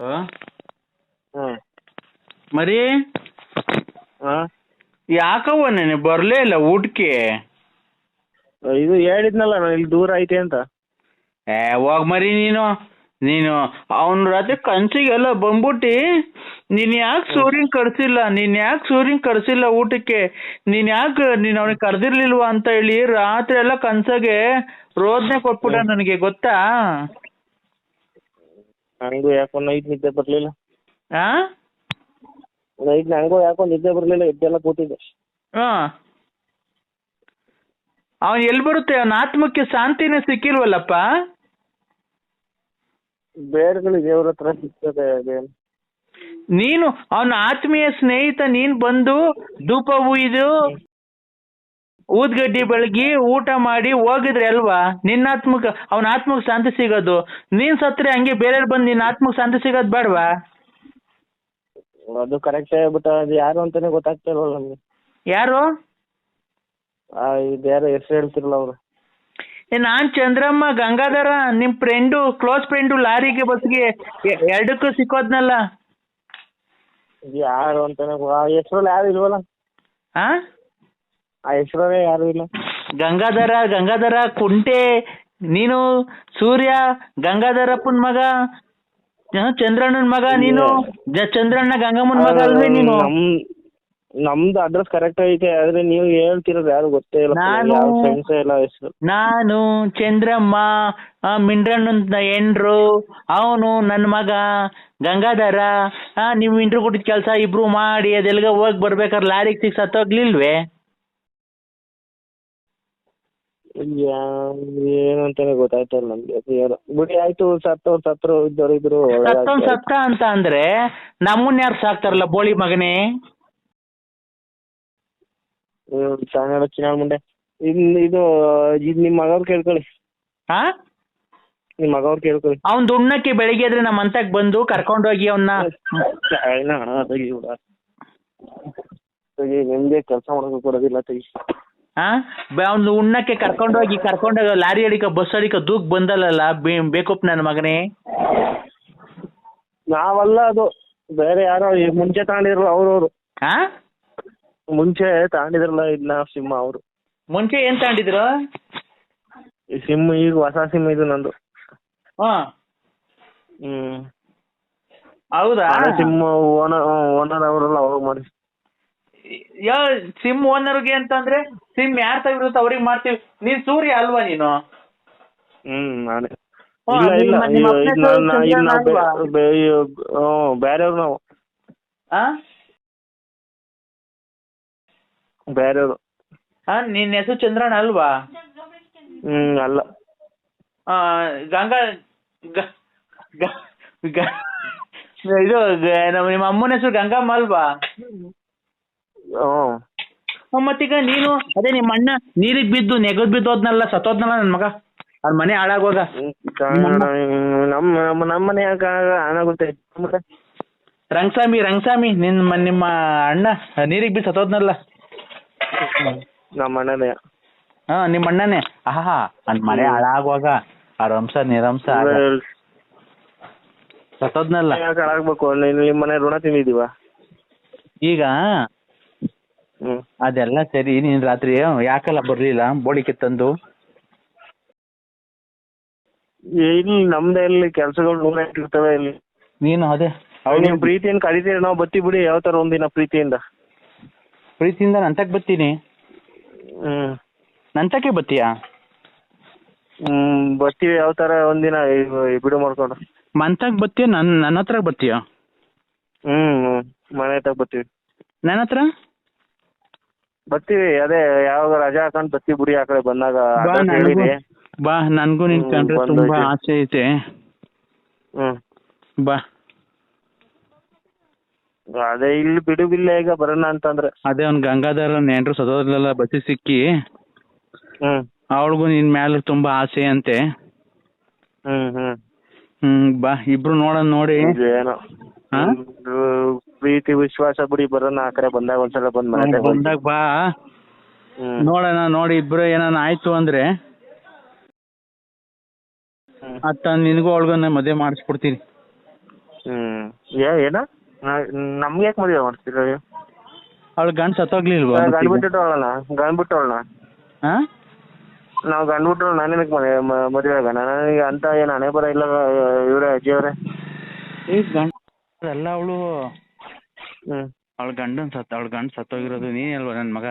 ಆ? ಹ್ಮ್ ಮರಿ? ಹಾ ಯಾಕವ್ವ ನೆನೆ ಬರಲೇ ಇಲ್ಲ ಊಟಕ್ಕೆ? ಇದು ಹೇಳಿದ್ನಲ್ಲ ನಾನು ಇಲ್ಲಿ ದೂರ ಐತೆ ಅಂತ. ಏ ಹೋಗ್ ಮರಿ ನೀನು. ನೀನು ಅವನ ರಾತ್ರಿ ಕನ್ಸಿಗೆಲ್ಲ ಬಂದ್ಬಿಟ್ಟಿ ನೀನ್ ಯಾಕೆ ಸೂರ್ಯನ್ ಕರ್ಸಿಲ್ಲ? ನೀನ್ ಯಾಕೆ ಸೂರ್ಯನ್ ಕರ್ಸಿಲ್ಲ ಊಟಕ್ಕೆ? ನೀನ್ ಯಾಕೆ ನೀನ್ ಅವನಿಗೆ ಕರ್ದಿರ್ಲಿಲ್ವಾ ಅಂತ ಹೇಳಿ ರಾತ್ರಿ ಎಲ್ಲ ಕನ್ಸಾಗೆ ರೋದನೆ ಕೊಟ್ಬಿಟ್ಟ ನನಗೆ ಗೊತ್ತಾ? ನಂಗೂ ಯಾಕೋ ನೈಟ್ ನಿದ್ದೆ ಬರ್ಲಿಲ್ಲ. ಆ? ನೈಟ್ ನಂಗೂ ಯಾಕೋ ನಿದ್ದೆ ಬರ್ಲಿಲ್ಲ ಎದ್ದೆಲ್ಲ ಕೂತಿದ್ದೆ. ಹಾ ಅವನ್ ಎಲ್ಲಿ ಬರುತ್ತೆ? ಅವನ ಆತ್ಮಕ್ಕೆ ಶಾಂತಿನೇ ಸಿಕ್ಕಿಲ್ವಲ್ಲಪ್ಪ? ಬೇರೆಗಳು ದೇವ್ರ ಹತ್ರ ಸಿಗ್ತದೆ ಅದೇನು ನೀನು ಅವನ ಆತ್ಮೀಯ ಸ್ನೇಹಿತ ನೀನ್ ಬಂದು ಧೂಪ ಉಯ್ದು ಊದ್ಗಡ್ಡಿ ಬೆಳಗಿ ಊಟ ಮಾಡಿ ಹೋಗಿದ್ರೆ ಅಲ್ವಾ? ನಿನ್ನ ಆತ್ಮಕ್ ಅವನ ಆತ್ಮಕ್ ಶಾಂತಿ ಸಿಗೋದು. ನೀನ್ ಸತ್ರೆ ಹಂಗೆ ಬೇರೆಯವ್ರು ಬಂದ್ ನಿನ್ನ ಆತ್ಮಕ್ ಶಾಂತಿ ಸಿಗೋದು ಬೇಡವಾ? ಅದು ಕರೆಕ್ಟ್ ಬಟ್ ಅದು ಯಾರು ಅಂತಾನೆ ಗೊತ್ತಾಗ್ತಾ ಇಲ್ವಲ್ಲ ನಮ್ಗೆ. ಯಾರು? ಆ ಇದು ಯಾರೋ ಹೆಸರು ಹೇಳ್ತಿರಲ್ಲ ಅವರು. ಏ, ನಾನ್ ಚಂದ್ರಮ್ಮ ಗಂಗಾಧರ ನಿಮ್ ಫ್ರೆಂಡು ಕ್ಲೋಸ್ ಫ್ರೆಂಡು ಲಾರಿಗೆ ಬಸ್ಗೆ ಎ- ಎರಡಕ್ಕೂ ಸಿಕ್ಕೋದ್ನಲ್ಲ. ಯಾರು ಅಂತಾನೆ ಗೊ- ಆ ಹೆಸರಲ್ಲಿ ಯಾರು ಇಲ್ವಲ್ಲ? ಆ? ಆ ಹೆಸರೇ ಯಾರು ಇಲ್ಲ. ಗಂಗಾಧರ ಗಂಗಾಧರ ಕುಂಟೆ ನೀನು ಸೂರ್ಯ ಗಂಗಾಧರಪ್ಪನ ಮಗ ಆ, ಚಂದ್ರಣ್ಣನ ಮಗ ನೀನು ಜ- ಚಂದ್ರಣ್ಣ ಗಂಗಮ್ಮನ ಮಗ ಅಲ್ವೇ ನೀನು? ನಮ್ ನಮ್ದು ಅಡ್ರೆಸ್ ಕರೆಕ್ಟ್ ಐತೆ ಆದ್ರೆ ನೀವು ಹೇಳ್ತಿರೋದು ಯಾರು ಗೊತ್ತೇ ಇಲ್ಲ. ನಾನು- ಫ್ರೆಂಡ್ಸ್ ಇಲ್ಲ ಹೆಸರು ನಾನು ಚಂದ್ರಮ್ಮ ಆ, ಮಿಂಡ್ರಣ್ಣನ ಎಂಡ್ರು ಅವನು ನನ್ನ ಮಗ ಗಂಗಾಧರ ಆ ನೀವು ಇಂಟ್ರು ಕೊಟ್ಟಿದ್ ಕೆಲಸ ಇಬ್ರು ಮಾಡಿ ಅದೆಲ್ಗ ಹೋಗಿ ಬರ್ಬೇಕಾದ್ರೆ ಲಾರಿಗೆ ಸಿಕ್ಸ್ ಹತ್ತೋಗ್ಲಿಲ್ವೇ ಏನು ಅಂತಾನೆ ಗೊತ್ತಾಯ್ತಾ ಇಲ್ಲ ನಮ್ಗೆ. ಬಿಡಿ ಆಯ್ತು ಸತ್ತವ್ರು ಸತ್ರು ಇದ್ದವ್ರು ಇದ್ರು ಸತ್ತವನ್ ಸತ್ತ ಅಂತ ಅಂದ್ರೆ ನಮ್ಮನ್ನ ಯಾರು ಸಾಕ್ತಾರಲ್ಲ ಬೋಳಿ ಮಗನೇ? ಸಾಯಣ ಚಿನ್ನ ಮುಂಡೆ. ಇನ್ ಇದು ಇದು ನಿಮ್ ಮಗವ್ರು ಕೇಳ್ಕೊಳ್ಳಿ. ಹಾ ನಿಮ್ ಮಗವ್ರು ಕೇಳ್ಕೊಳ್ಳಿ. ಅವ್ನ್ ದುಣ್ಣಕ್ಕೆ ಬೆಳಿಗ್ಗೆ ಎದ್ರೆ ನಮ್ಮ ಅಂತಕ್ ಬಂದು ಕರ್ಕೊಂಡೋಗಿ ಅವನ್ನ ತೆಗಿ ನಿಮ್ಗೆ ಕೆಲಸ ಮಾಡೋಕೆ ಕೊಡೋದಿಲ್ಲ ತೆಗಿ. ಅವ್ನು ಉಣ್ಣಕ್ಕೆ ಕರ್ಕೊಂಡೋಗಿ ಕರ್ಕೊಂಡೋಗಿ ಲಾರಿ ಅಡಿಕ ಬಸ್ ಅಡಿಕ ದೂಕ್ ಬಂದಲ್ಲಲ್ಲ ಬೇಕು ಬೇಕುಪ್ ನನ್ನ ಮಗನೇ? ನಾವಲ್ಲ ಅದು. ಬೇರೆ ಯಾರೋ ಈ ಮುಂಚೆ ತಗೊಂಡಿದ್ರು ಅವ್ರವ್ರು. ಹಾ ಮುಂಚೆ ತಗೊಂಡಿದ್ರಲ್ಲ ಇದನ್ನ ಸಿಮ್ ಅವರು. ಮುಂಚೆ ಏನ್ ತಗೊಂಡಿದ್ರು ಈ ಸಿಮ್ ಈಗ ಹೊಸ ಸಿಮ್ ಇದು ನಂದು. ಹಾ. ಹ್ಮ್. ಹೌದಾ? ಸಿಮ್ ಓನರ್ ಓನರ್ ಅವರಲ್ಲ ಅವಾಗ ಮಾಡಿ ಯಾ ಸಿಮ್ ಓನರ್ಗೆ ಅಂತಂದ್ರೆ ಸಿಮ್ ಯಾರ್ ತಗಿರುತ್ತೆ ಅವ್ರಿಗೆ ಮಾಡ್ತೀವಿ. ನೀನ್ ಸೂರ್ಯ ಅಲ್ವಾ ನೀನು? ಹ್ಮ್ ನಾನೇ. ಹಾ, ಇಲ್ಲ ಇಲ್ಲ ನಿಮ್ಮ- ಅಪ್ಪನ ಚಂದ್ರನ ಬೇ- ಬೇರೆಯವ್ರು ನಾವು. ಆ? ಬೇರೆಯವ್ರು. ಆ, ನಿನ್ ಹೆಸರು ಚಂದ್ರಣ್ಣ ಅಲ್ವಾ? ಹ್ಮ್ ಅಲ್ಲ. ಆ, ಗಂಗಾ ಗ- ಗ- ಗ- ಇದು ಗ- ನಮ್ಮ ನಿಮ್ಮ ಅಮ್ಮನ ಹೆಸರು ಗಂಗಮ್ಮ ಅಲ್ವಾ? ಹ್ಮ್. ಮತ್ತೀಗ ನೀನು ಅದೇ ನಿಮ್ಮ ಅಣ್ಣ ನೀರಿಗ್ ಬಿದ್ದು ನೆಗದ್ ಬಿದ್ದು ಹೋದ್ನಲ್ಲ ಸತ್ತೋದ್ನಲ್ಲ ನನ್ ಮಗ? ಅವ್ನ ಮನೆ ಹಾಳಾಗೋಗ ನಮ್ಮ ನಮ್ಮ ನಮ್ಮ ಮನೆ ಆಗುತ್ತೆ ಮತ್ತೆ? ರಂಗಸ್ವಾಮಿ ರಂಗಸ್ವಾಮಿ ನಿನ್ನ ನಿಮ್ಮ ಅಣ್ಣ ನೀರಿಗೆ ಬಿದ್ದು ಸತ್ತೋದ್ನಲ್ಲ. ನಮ್ಮ ಅಣ್ಣನೇ ಹಾ ನಿಮ್ಮ ಅಣ್ಣನೇ. ಆಹಾ ಅವ್ನ ಮನೆ ಹಾಳಾಗುವಾಗ ಆ ರಂಸ ನಿರಂಸ ಸತ್ತೋದ್ನಲ್ಲ. ಯಾಕೆ ಹಾಳಾಗ್ಬೇಕು? ನಿಮ್ಮ ಮನೆ ಋಣ ತಿಂದಿದೀವ ಈಗ ಅದೆಲ್ಲ ಸರಿ ನೀನ್ ರಾತ್ರಿ ಯಾಕಲ್ಲ ಬರ್ಲಿಲ್ಲ? ಬೋಳಿಕೆ ತಂದು? ಇಲ್ಲಿ ನಮ್ದೇ ಇಲ್ಲಿ ಕೆಲ್ಸಗಳು ನೂರ ಇರ್ತವೆ ಇಲ್ಲಿ. ನೀನು ಅದೇ? ನಿಮ್ ಪ್ರೀತಿಯಿಂದ ಕರಿತೀರಿ ನಾವು ಬತ್ತಿ ಬಿಡಿ ಯಾವ ತರ ಒಂದಿನ ಪ್ರೀತಿಯಿಂದ. ಪ್ರೀತಿಯಿಂದ ನಂತಕ್ ಬತ್ತೀನಿ ಹ್ಮ್. ನಂತಕ್ಕೆ ಬತ್ತೀಯಾ ಹ್ಮ್ ಬರ್ತೀವಿ ಯಾವ ತರ ಒಂದಿನ ಬಿಡು ಮಾಡ್ಕೊಂಡು. ಮಂತಕ್ ಬತ್ತೀಯ ನನ್ ನನ್ನ ಹತ್ರ ಬತ್ತೀಯ ಹ್ಮ್ ಹ್ಮ್. ಮನೆ ತಗ ಬರ್ತೀವಿ. ನನ್ನ ಹತ್ರ? ಬರ್ತೀವಿ ಅದೇ ಯಾವಾಗ ರಜಾ ಹಾಕೊಂಡ್ ಬರ್ತೀವಿ ಬಿಡಿ ಆ ಕಡೆ ಬಂದಾಗ ಬಾ ನನಗೂ. ಹೇಳಿರಿ ಬಾ ನನ್ಗೂ ನಿನ್ ಹ್ಮ್, ಕಂಡ್ರೆ ಬಂದು ತುಂಬಾ ಹೋಯ್ತು. ಆಸೆ ಐತೆ. ಹ್ಮ್. ಬಾ. ಅದೇ ಇಲ್ಲಿ ಬಿಡು ಬಿಲ್ಲ ಈಗ ಬರೋಣ ಅಂತಂದ್ರೆ. ಅದೇ ಅವ್ನ್ ಗಂಗಾಧರ ನೆಂಟ್ರು ಸದೋದ್ರಲ್ಲ ಬಸ್ಸಿ ಸಿಕ್ಕಿ ಹ್ಮ್. ಅವಳಿಗೂ ನಿನ್ ಮ್ಯಾಲ ತುಂಬಾ ಆಸೆ ಅಂತೆ. ಹ್ಮ್ ಹ್ಮ್. ಹ್ಮ್ ಬಾ ಇಬ್ರು ನೋಡೋಣ ನೋಡಿ. ಏನೋ ಪ್ರೀತಿ ವಿಶ್ವಾಸ ಬಿಡಿ ಬರೋಣ ಆ ಕಡೆ ಬಂದಾಗ ಒಂದ್ಸಲ ಬಂದ್ ಮನೆ ಬಂದಾಗ ಬಾ. ನೋಡೋಣ ನೋಡಿ ಇಬ್ರು ಏನಾನ ಆಯ್ತು ಅಂದ್ರೆ. ಅತ್ತ ನಿನಗೂ ಅವಳಿಗೂ ಮದುವೆ ಮಾಡಿಸ್ಕೊಡ್ತೀನಿ. ಹ್ಮ್. ಏ ಏನ? ನಮ್ಗೆ ಯಾಕೆ ಮದುವೆ ಮಾಡ್ತೀರ ಅವಳು ಗಂಡ ಸತ್ತೋಗ್ಲಿಲ್ವಾ ಗಂಡ್ ಬಿಟ್ಟಿಟ್ಟವಳಣ ಗಂಡ್ ಬಿಟ್ಟವಳಣ ನಾವು ಗಂಡ್ ಬಿಟ್ಟು ನಾನೇನಕ್ಕೆ ಮದುವೆ ಆಗೋಣ? ನನಗೆ ಅಂತ ಏನು ಹಣೆ ಬರ ಇಲ್ಲ ಇವರೇ ಅಜ್ಜಿ ಅವರೇ ಈ ಗಂಡ ಅಲ್ಲ ಅವಳು ಅವಳ ಗಂಡನ್ ಸತ್ ಅವಳ ಗಂಡ ಸತ್ತೋಗಿರೋದು ನೀನೇ ಅಲ್ವಾ ನನ್ ಮಗ?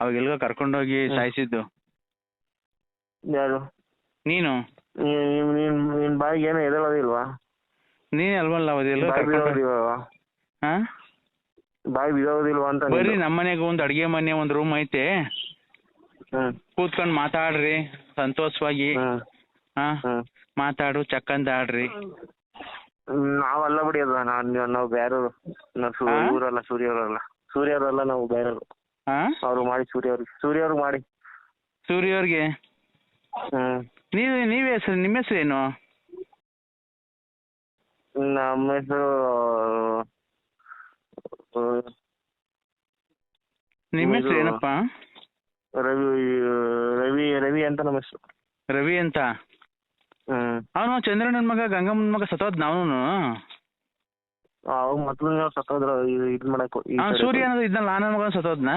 ಅವಾಗ ಎಲ್ಗೋ ಕರ್ಕೊಂಡೋಗಿ ಸಾಯಿಸಿದ್ದು. ಯಾರು? ನೀನು? ನೀನು ನೀನು ಬಾಯಿಗೆ ಏನೋ ಎದಳೋದಿಲ್ವಾ? ನೀನೇ ಅಲ್ವಲ್ಲ ಅವಾಗ ಬಾಯಿ ಕರ್ಕೊಂಡು ಬಿಡೋದಿಲ್ವಾ ಹಾ? ಬಾಯಿ ಬಿಡೋದಿಲ್ವಾ ಅಂತ ಬರ್ರಿ ನಮ್ಮ ಮನೆಗೆ ಒಂದು ಅಡಿಗೆ ಮನೆ ಒಂದು ರೂಮ್ ಐತೆ. ಕೂತ್ಕೊಂಡ್ ಕೂತ್ಕೊಂಡು ಮಾತಾಡ್ರಿ ಸಂತೋಷವಾಗಿ. ಹಾ? ಹಾ ಮಾತಾಡು ಚಕ್ಕಂದ ಆಡ್ರಿ ನಾವಲ್ಲ ಬಿಡಿ ಅಲ್ಲ ನಾವು ನಾವು ಬೇರೆಯವರು. ನಾವು? ಇವರಲ್ಲ ಸೂರ್ಯವ್ರಲ್ಲ. ಸೂರ್ಯವ್ರಲ್ಲ ನಾವು ಬೇರೆಯವರು. ಹಾ ಅವರು ಮಾಡಿ ಸೂರ್ಯವ್ರಿಗೆ. ಸೂರ್ಯವ್ರಿಗೆ ಮಾಡಿ. ಸೂರ್ಯವ್ರಿಗೆ? ಹ್ಮ್. ನೀವು ನೀವ್ ಹೆಸರು ನಿಮ್ಮ ಹೆಸರು ಏನು? ನಮ್ಮ ಹೆಸರು ನಿಮ್ಮ ಹೆಸರು ಏನಪ್ಪ? ರವಿ ರವಿ ರವಿ ಅಂತ ನಮ್ಮ ಹೆಸರು. ರವಿ ಅಂತ? ಅವನು ಚಂದ್ರಣ್ಣನ ಮಗ ಗಂಗಮ್ಮನ ಮಗ ಸತ್ತೋದ್ ಅವನು ಅವಾಗ ಮೊದ್ಲು ಸತ್ತೋದ್ರ ಇದು ಮಾಡಕ್ ಈ ಸೂರ್ಯ ಅನ್ನೋದು ಇದ್ನಲ್ಲ ಆನಂದ್ ಮಗ ಸತ್ತೋದ್ನ?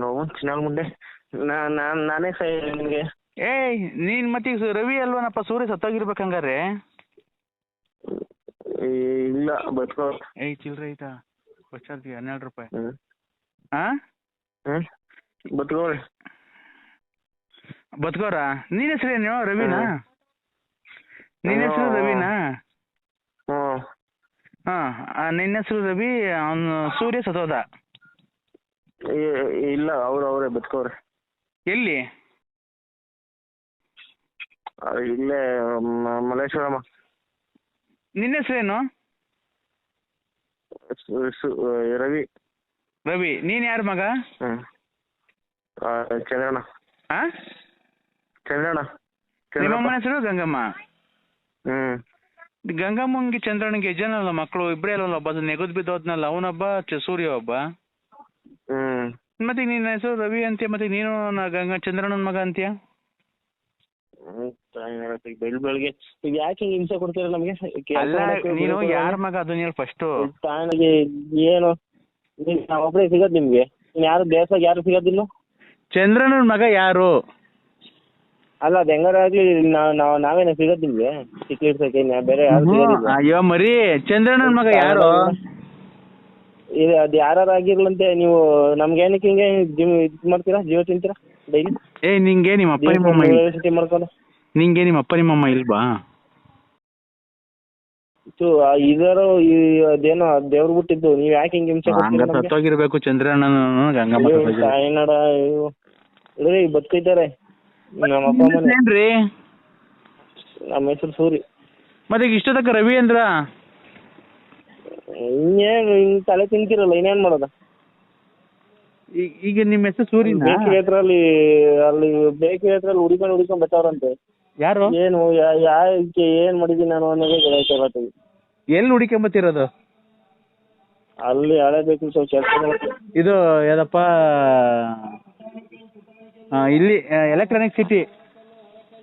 ನೋವು ಚಿನ್ನಾಳ್ ಮುಂದೆ ನಾನ್ ನಾನೇ ಸೈ ನಿಮ್ಗೆ ಏಯ್ ನೀನ್ ಮತ್ತೀಗ ರವಿ ಅಲ್ವನಪ್ಪ ಸೂರ್ಯ ಸತ್ತೋಗಿರ್ಬೇಕಂಗಾರೆ ಹಂಗಾರೆ ಇಲ್ಲ ಬದುಕೋ ಏಯ್ ಚಿಲ್ರೆ ಐತಾ ಬಚ್ಚಾರ್ತಿ ಹನ್ನೆರಡು ರೂಪಾಯಿ. ಹಾ ಬದುಕೋಳಿ ಬದುಕೋರ? ನಿನ್ ಹೆಸರೇನು? ರವಿನಾ? ನಿನ್ನ ನಿನ್ ಹೆಸರು. ರವಿನಾ? ಹ್ಮ್. ಹಾ ನಿನ್ನ ಹೆಸರು ರವಿ ಅವನು ಸೂರ್ಯ ಸತೋದ? ಇಲ್ಲ ಅವ್ರು ಅವರೇ ಬದುಕೋರೆ ಎಲ್ಲಿ? ಇಲ್ಲೇ ಮ- ಮಲ್ಲೇಶ್ವರಮ್ಮ. ನಿನ್ನ ಹೆಸರೇನು? ಸು- ಸು- ರವಿ. ರವಿ ನೀನ್ ಯಾರ ಮಗ? ಹ್ಮ್. ಆ, ಚಂದ್ರಣ್ಣ. ಹಾ ಚಂದ್ರಣ್ಣ ನಿಮ್ಮ ಚಂದ್ರಪ್ಪ ಹೆಸರು ಗಂಗಮ್ಮ? ಹ್ಮ್. ಗಂಗಮ್ಮಂಗೆ ಚಂದ್ರನಿಗೆ ಎಜ್ಜನಲ್ಲ ಮಕ್ಕಳು ಇಬ್ಬರೇ ಅಲ್ಲ ಒಬ್ಬ ನೆಗದ್ ಬಿದ್ದೋದ್ನಲ್ಲ ಅವನೊಬ್ಬ ಚ- ಸೂರ್ಯ ಒಬ್ಬ. ಹ್ಮ್. ಮತ್ತೆ ನಿನ್ನ ಹೆಸರು ರವಿ ಅಂತೀಯ ಮತ್ತೆ ನೀನು ನ- ಗಂಗಾ ಚಂದ್ರಣ್ಣನ ಮಗ ಅಂತ್ಯ? ಬೆಳ್ ಬೆಳಿಗ್ಗೆ ಈಗ ಯಾಕೆ ಹಿಂಗ್ ಹಿಂಸೆ ಕೊಡ್ತೀರ ನಮ್ಗೆ? ಅಲ್ಲ ನೀನು ಬಿಡಕ್ಕೆ ಯಾರ ಮಗ ಅದನ್ನ ಹೇಳಿ ಫಸ್ಟ್ ತಾಯಿಗೆ ಏನು ನಾವು ಒಬ್ಬರೇ ಸಿಗೋದು ನಿಮ್ಗೆ? ಇನ್ ಯಾರು ದೇಶದಾಗ ಯಾರು ಸಿಗೋದಿಲ್ಲ? ಚಂದ್ರಣ್ಣನ ಮಗ ಯಾರು? ಅಲ್ಲ ಅದು ಹೆಂಗಾರ ಆಗ್ಲಿ ನಾವ್ ನಾವ್ ನಾವೇನ ಸಿಗೋದು ನಿಮ್ಗೆ ಚಿಕ್ಕ ಬೇರೆ ಯಾರು ಸಿಗೋದಿಲ್ಲ ಅಯ್ಯೋ ಮರಿ ಚಂದ್ರಣ್ಣನ ಮಗ ಯಾರು? ಇದು ಅದು ಯಾರು ಆಗಿರ್ಲಂತೆ ನೀವು ನಮ್ಗೆ ಏನಕ್ಕೆ ಹಿಂಗೆ ಜಿಮ್ ಇದು ಮಾಡ್ತೀರಾ? ಜೀವ ತಿಂತೀರಾ? ಡೈಲಿ? ಏ ನಿಂಗೆ ನಿಮ್ಮ ಅಪ್ಪ ನಿಮ್ಮ ಅಮ್ಮ ಇಲ್- ಯೂನಿವರ್ಸಿಟಿ ಮಾಡ್ಕೊಂಡು? ನಿಂಗೆ ನಿಮ್ಮ ಅಪ್ಪ ನಿಮ್ಮ ಅಮ್ಮ ಇಲ್ವಾ? ಇದು ಇದಾರು ಅದೇನೋ ದೇವ್ರು ಬಿಟ್ಟಿದ್ದು ನೀವ್ ಯಾಕೆ ಹಿಂಗೆ ಹಿಂಸೆ ಹಂಗ ಕೊಡ್ತೀರಾ ನಮ್ಗೆ? ಸತ್ತೋಗಿರ್ಬೇಕು ಚಂದ್ರಣ್ಣನ ಗಂಗಮ್ಮ ಅಯ್ಯೋ. ತಾಯಿನಾಡ ಅಯ್ಯೋ. ಇದ್ರಿ ಬದುಕೈತಾರೆ. ನಮ್ಮ ಅಪ್ಪ ಅಮ್ಮನೇ. ಏನ್ರಿ ನಮ್ಮ ಹೆಸರು ಸೂರಿ. ಮತ್ತೆ ಈಗ ಇಷ್ಟೊತ್ತಕ ರವಿ ಅಂದ್ರ? ಇನ್ನೇನು ಹಿಂಗ್ ತಲೆ ತಿಂತಿರಲ್ಲ ಇನ್ನೇನ್ ಮಾಡೋದ? ಈಗ ಈಗ ನಿಮ್ಮ ಹೆಸರು ಸೂರಿನ? ಬೇಕರಿ ಹತ್ರ ಅಲ್ಲಿ ಅಲ್ಲಿ ಬೇಕರಿ ಹತ್ರ ಅಲ್ಲಿ ಹುಡಿಕೊಂಡು ಹುಡಿಕೊಂಡು ಬರ್ತಾವ್ರಂತೆ ಯಾರು? ಏನು ಯಾ- ಯಾಕೆ ಏನ್ ಮಾಡಿದೀನಿ ನಾನು ಅನ್ನೋದೇ ಗೊತ್ತಾಗ್ತಿಲ್ಲ ಎಲ್ಲಿ ಹುಡುಕೊಂಬತ್ತಿರೋದು ಅಲ್ಲಿ ಹಳೆ ಬೇಕರಿ ಸ್ವಲ್ಪ ಕೆಲಸ ಇದು ಯಾವ್ದಪ್ಪ? ಆ, ಇಲ್ಲಿ ಎಲೆಕ್ಟ್ರಾನಿಕ್ ಸಿಟಿ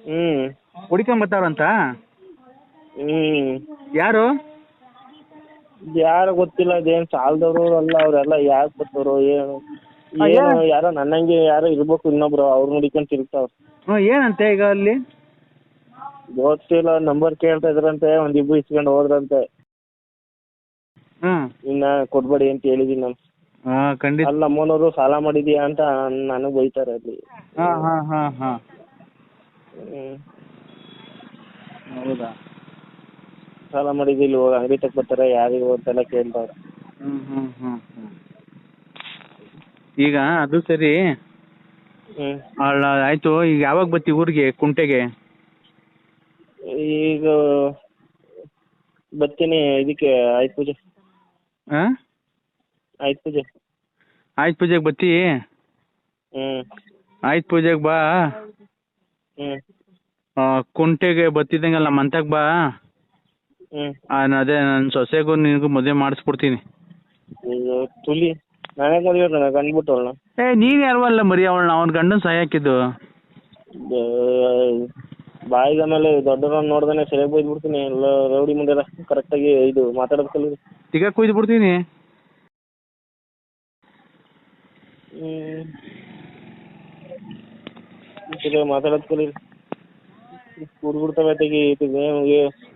ಹ್ಮ್. ಹುಡ್ಕೊಂಬತ್ತಾರಂತ ಹ್ಮ್. ಯಾರು? ಯಾರು ಗೊತ್ತಿಲ್ಲ ಅದೇನ್ ಸಾಲದವ್ರು ಅಲ್ಲ ಅವ್ರೆಲ್ಲ ಯಾಕೆ ಬರ್ತಾರೋ ಏನು? ಏನು ಯಾರೋ? ನನ್ನಂಗೆ ಯಾರೋ ಇರ್ಬೇಕು ಇನ್ನೊಬ್ರು ಅವ್ರು ನೋಡಿಕೊಂಡು ತಿರುಗ್ತಾವ ಹ್ಮ್, ಏನಂತೆ ಈಗ ಅಲ್ಲಿ? ಗೊತ್ತಿಲ್ಲ ನಂಬರ್ ಕೇಳ್ತಾ ಇದ್ರಂತೆ ಒಂದಿಬ್ರು ಇಸ್ಕೊಂಡು ಹೋದ್ರಂತೆ. ಹ್ಮ್. ಇನ್ನ ಕೊಡ್ಬೇಡಿ ಅಂತ ಹೇಳಿದೀನಿ ನಾನು. ಹಾ ಖಂಡಿತ. ಅಲ್ಲಿ ನಮ್ಮನವರು ಸಾಲ ಮಾಡಿದ್ಯಾ ಅಂತ ನನಗ್ ಬೈತಾರೆ ಅಲ್ಲಿ. ಹಾ ಹಾ ಹಾ ಹಾ. ಹ್ಮ್. ಹೌದಾ? ಸಾಲ ಮಾಡಿದ್ವಿ ಇಲ್ಲಿ ಹೋಗಿ ಅಂಗಡಿ ತಕ್ ಬರ್ತಾರೆ ಯಾರಿಗೂ ಅಂತೆಲ್ಲ ಕೇಳ್ತಾರೆ ಹ್ಮ್ ಹ್ಮ್ ಹ್ಮ್ ಹ್ಮ್. ಈಗ ಅದು ಸರಿ. ಹ್ಮ್. ಅಲ್ಲ ಆಯ್ತು ಈಗ ಯಾವಾಗ ಬತ್ತಿ ಊರಿಗೆ ಕುಂಟೆಗೆ? ಈಗ ಬರ್ತೀನಿ ಇದಕ್ಕೆ ಆಯ್ತು ಪೂಜೆ. ಹಾ? ಆಯ್ತು ಪೂಜೆ. ಆಯ್ತು ಪೂಜೆಗೆ ಬತ್ತಿ? ಹ್ಮ್. ಆಯ್ತು ಪೂಜೆಗೆ ಬಾ. ಹ್ಮ್. ಆ, ಕುಂಟೆಗೆ ಬತ್ತಿದಂಗಲ್ಲ ಮಂತಕ್ ಬಾ. ಹ್ಮ್. ಆ, ನ- ಅದೇ ನನ್ನ ಸೊಸೆಗೂ ನಿನಗೂ ಮದುವೆ ಮಾಡಿಸ್ಬಿಡ್ತೀನಿ. ಇದು ತುಲಿ. ನಾನೇ ಮದುವೆ ಬಿಟ್ಟು ಅವಳನ್ನ ಏ ನೀನ್ ಯಾರವಲ್ಲ ಮರಿ ಅವಳನ್ನ ಅವ್ನ ಗಂಡನ್ ಸಾಯಾಕಿದ್ದು ಹಾಕಿದ್ದು. ಬಾಯಿಗೆ ಆಮೇಲೆ ದೊಡ್ಡವ್ರನ್ನ ನೋಡ್ದೇನೆ ಸರಿಯಾಗಿ ಬೈದು ಬಿಡ್ತೀನಿ ಎಲ್ಲ ರೌಡಿ ಮುಂದೆ ಕರೆಕ್ಟಾಗಿ ಇದು ಮಾತಾಡೋದು ಕಲೀರಿ ಈಗ ಕುಯ್ದು ಬಿಡ್ತೀನಿ. ಹ್ಞೂ ಮಾತಾಡೋದು ಕಲೀರಿ ಕುಡ್ಬಿಡ್ತವೆ ತೆಗಿ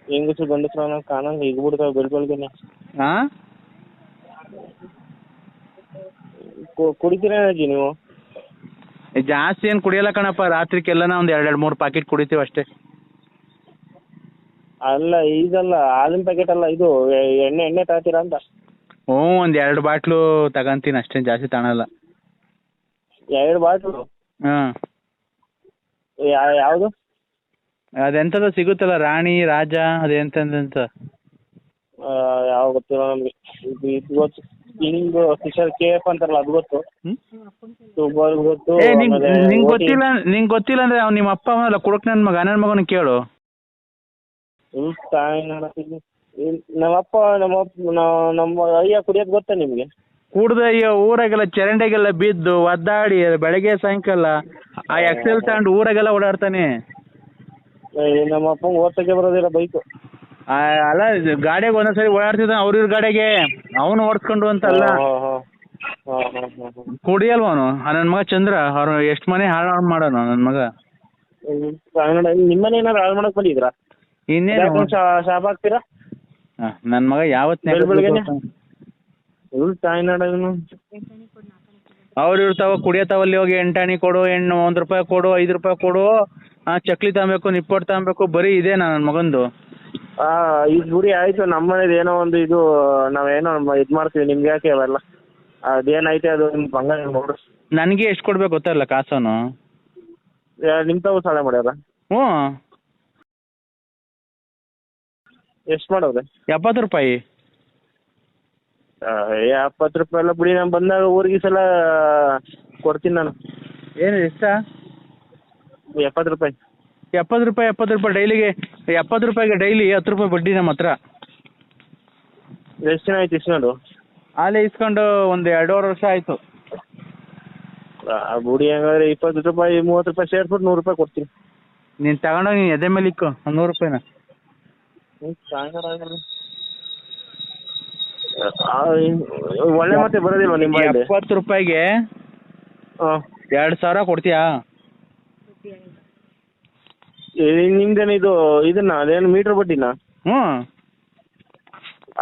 ಹೆಂಗಸರು ಗಂಡಸ್ರು ಅನ್ನೋ ಕಾಣಂಗೆ ಈಗ ಬಿಡ್ತಾವೆ ಬೆಳ್ ಬೆಳಗ್ಗೆನೆ ಹಾಂ ಕುಡಿತೀರಾ ಅಜ್ಜಿ ನೀವು? ಜಾಸ್ತಿ ಏನು ಕುಡಿಯಲ್ಲ ಕಣಪ್ಪ ರಾತ್ರಿಗೆಲ್ಲನ ಒಂದು ಎರಡು ಎರಡು ಮೂರು ಪ್ಯಾಕೆಟ್ ಕುಡಿತೀವಿ ಅಷ್ಟೇ. ಅಲ್ಲ ಇದಲ್ಲ ಹಾಲಿನ ಪ್ಯಾಕೆಟ್ ಅಲ್ಲ ಇದು ಎಣ್ಣೆ ಎಣ್ಣೆ ತಗೋತೀರಾ ಅಂತ. ಹ್ಞೂ ಒಂದು ಎರಡು ಬಾಟ್ಲು ತಗಂತೀನಿ ಅಷ್ಟೇ ಜಾಸ್ತಿ ತಗೊಳಲ್ಲ ಎರಡು ಬಾಟ್ಲು. ಹಾಂ. ಯಾವುದು? ಅದೆಂಥದ್ದು ಸಿಗುತ್ತಲ್ಲ ರಾಣಿ ರಾಜ ಅದೆಂತಂದಂತ ಯಾವ ಗೊತ್ತಿಲ್ಲ ನಮಗೆ. ಇದು ಇದು ಗೊತ್ತು. ಹಿಂಗ್ ಫಿಶರ್ ಕೆ ಎಫ್ ಅಂತಾರಲ್ಲ ಅದು ಗೊತ್ತು. ಸುಬರ್ ಗೊತ್ತು ಏ ನಿಂಗೆ ಆಮೇಲೆ ನಿಂಗೆ ಗೊತ್ತಿಲ್ಲ ನಿಂಗ್ ಗೊತ್ತಿಲ್ಲ ಅಂದ್ರೆ ಅವ್ನು ನಿಮ್ಮ ಅಪ್ಪ ಅವನಲ್ಲ ಕುಡಕ್ ನನ್ನ ಮಗ ನನ್ನ ಮಗನ ಕೇಳು. ಹ್ಮ್, ತಾಯಿ ನಮ್ಮ ಅಪ್ಪ ನಮ್ಮಪ್ಪ ನಮ್ಮಪ್ಪ ನಾ- ನಮ್ಮ ಅಯ್ಯ ಕುಡಿಯೋದು ಗೊತ್ತಾ ನಿಮಗೆ? ಕುಡ್ದು ಈ ಊರಾಗೆಲ್ಲ ಚರಂಡಿಗೆಲ್ಲ ಬಿದ್ದು ಒದ್ದಾಡಿ ಬೆಳಗ್ಗೆ ಸಾಯಂಕಾಲ ಆ ಎಕ್ಸೆಲ್ ತಗೊಂಡು ಊರಾಗೆಲ್ಲ ಓಡಾಡ್ತಾನೆ. ನಮ್ಮ ಅಪ್ಪ ಬರೋದಿಲ್ಲ ಬೈಕು. ಆ, ಅಲ್ಲ ಗಾಡಿಗೆ ಒಂದೊಂದ್ಸರಿ ಓಡಾಡ್ತಿದ್ದ ಅವ್ರ ಇವ್ರ ಗಾಡಿಗೆ. ಅವನು ಓಡಿಸ್ಕೊಂಡು ಅಂತಲ್ಲ ಕುಡಿಯಲ್ವ ಅವನು? ನನ್ನ ಮಗ ಚಂದ್ರ ಅವ್ರ ಎಷ್ಟು ಮನೆ ಹಾಳು ಮಾಡೋನು ನನ್ನ ಮಗ? ನಿಮ್ಮನೆ ಏನಾದ್ರು ಹಾಳು ಮಾಡಕ್ ಬಂದಿದ್ರಾ? ಇನ್ನೇನು ಶಾಪ್ ಹಾಕ್ತೀರಾ? ನನ್ನ ಮಗ ಯಾವತ್ತೇ ಬೆಳ್ ಬೆಳಗ್ಗೆನೆ? ಇವ್ರು ತಾಯ್ನಾಡ ಇವನು ಅವ್ರು ಇವ್ರು ಕುಡಿಯತಾವಲ್ಲಿ ಕುಡಿಯೋ ತಾವಲ್ಲಿ ಹೋಗಿ ಎಂಟಾಣಿ ಕೊಡು ಎಣ್ಣು ಒಂದು ರೂಪಾಯಿ ಕೊಡು ಐದು ರೂಪಾಯಿ ಕೊಡು ಆ ಚಕ್ಲಿ ತಗೊಬೇಕು ನಿಪ್ಪಟ್ಟು ತಗೊಬೇಕು ಬರೀ ಇದೇ ನನ್ನ ಮಗಂದು. ಆ ಈಗ ಗುರಿ ಆಯ್ತು ನಮ್ಮನೇದು ಏನೋ ಒಂದು ಇದು ನಾವೇನೋ ಇದು ಮಾಡ್ತೀವಿ ನಿಮ್ಗೆ ಯಾಕೆ ಅವೆಲ್ಲ? ಅದೇನೈತೆ ಅದು ನಿಮ್ ಬಂಗಾರ ನೋಡ್ರಿ ನನಗೆ ಎಷ್ಟು ಕೊಡ್ಬೇಕು ಗೊತ್ತಲ್ಲ ಕಾಸನು. ನಿಮ್ಮ ನಿಮ್ ತಾವು ಸಾಲ ಮಾಡ್ಯಾರ? ಹ್ಞೂ ಎಷ್ಟು ಮಾಡೋದೆ? ಎಪ್ಪತ್ತು ರೂಪಾಯಿ. ಎಪ್ಪತ್ತು ರೂಪಾಯಿ ಎಲ್ಲ ಬಿಡಿ ನಾನು ಬಂದಾಗ ಊರಿಗೆ ಈ ಸಲ ಕೊಡ್ತೀನಿ ನಾನು. ಏನು ಎಷ್ಟ? ಎಪ್ಪತ್ತು ರೂಪಾಯಿ. ಎಪ್ಪತ್ತು ರೂಪಾಯಿ ಎಪ್ಪತ್ತು ರೂಪಾಯಿ ಡೈಲಿಗೆ ಎಪ್ಪತ್ತು ರೂಪಾಯಿಗೆ ಡೈಲಿ ಹತ್ತು ರೂಪಾಯಿ ಬಡ್ಡಿ ನಮ್ಮ ಹತ್ರ. ಎಷ್ಟು ದಿನ ಆಯ್ತು ಇಸ್ಕೊಂಡು? ಆಲೆ ಇಸ್ಕೊಂಡು ಒಂದು ಎರಡೂವರೆ ವರ್ಷ ಆಯಿತು. ಆ ಬುಡಿ ಹಂಗಾದ್ರೆ ಇಪ್ಪತ್ತು ರೂಪಾಯಿ ಮೂವತ್ತು ರೂಪಾಯಿ ಸೇರ್ಬಿಟ್ಟು ನೂರು ರೂಪಾಯಿ ಕೊಡ್ತೀನಿ. ನೀನು ತಗೊಂಡೋಗಿ ನೀನು ಎದೆ ಮೇಲೆ ಇಕ್ಕು ಒಂದು ನೂರು ರೂಪಾಯಿನ. ಆ, ಒಳ್ಳೆ ಮತ್ತೆ ಬರೋದಿಲ್ವಾ ನಿಮ್ಮ ಎಪ್ಪತ್ತು ರೂಪಾಯಿಗೆ ಹಾಂ ಎರಡು ಸಾವಿರ ಕೊಡ್ತೀಯಾ? ನಿಮ್ದೇನು ಇದು ಇದನ್ನ ಅದೇನು ಮೀಟರ್ ಬಡ್ಡಿನ? ಹ್ಞೂ.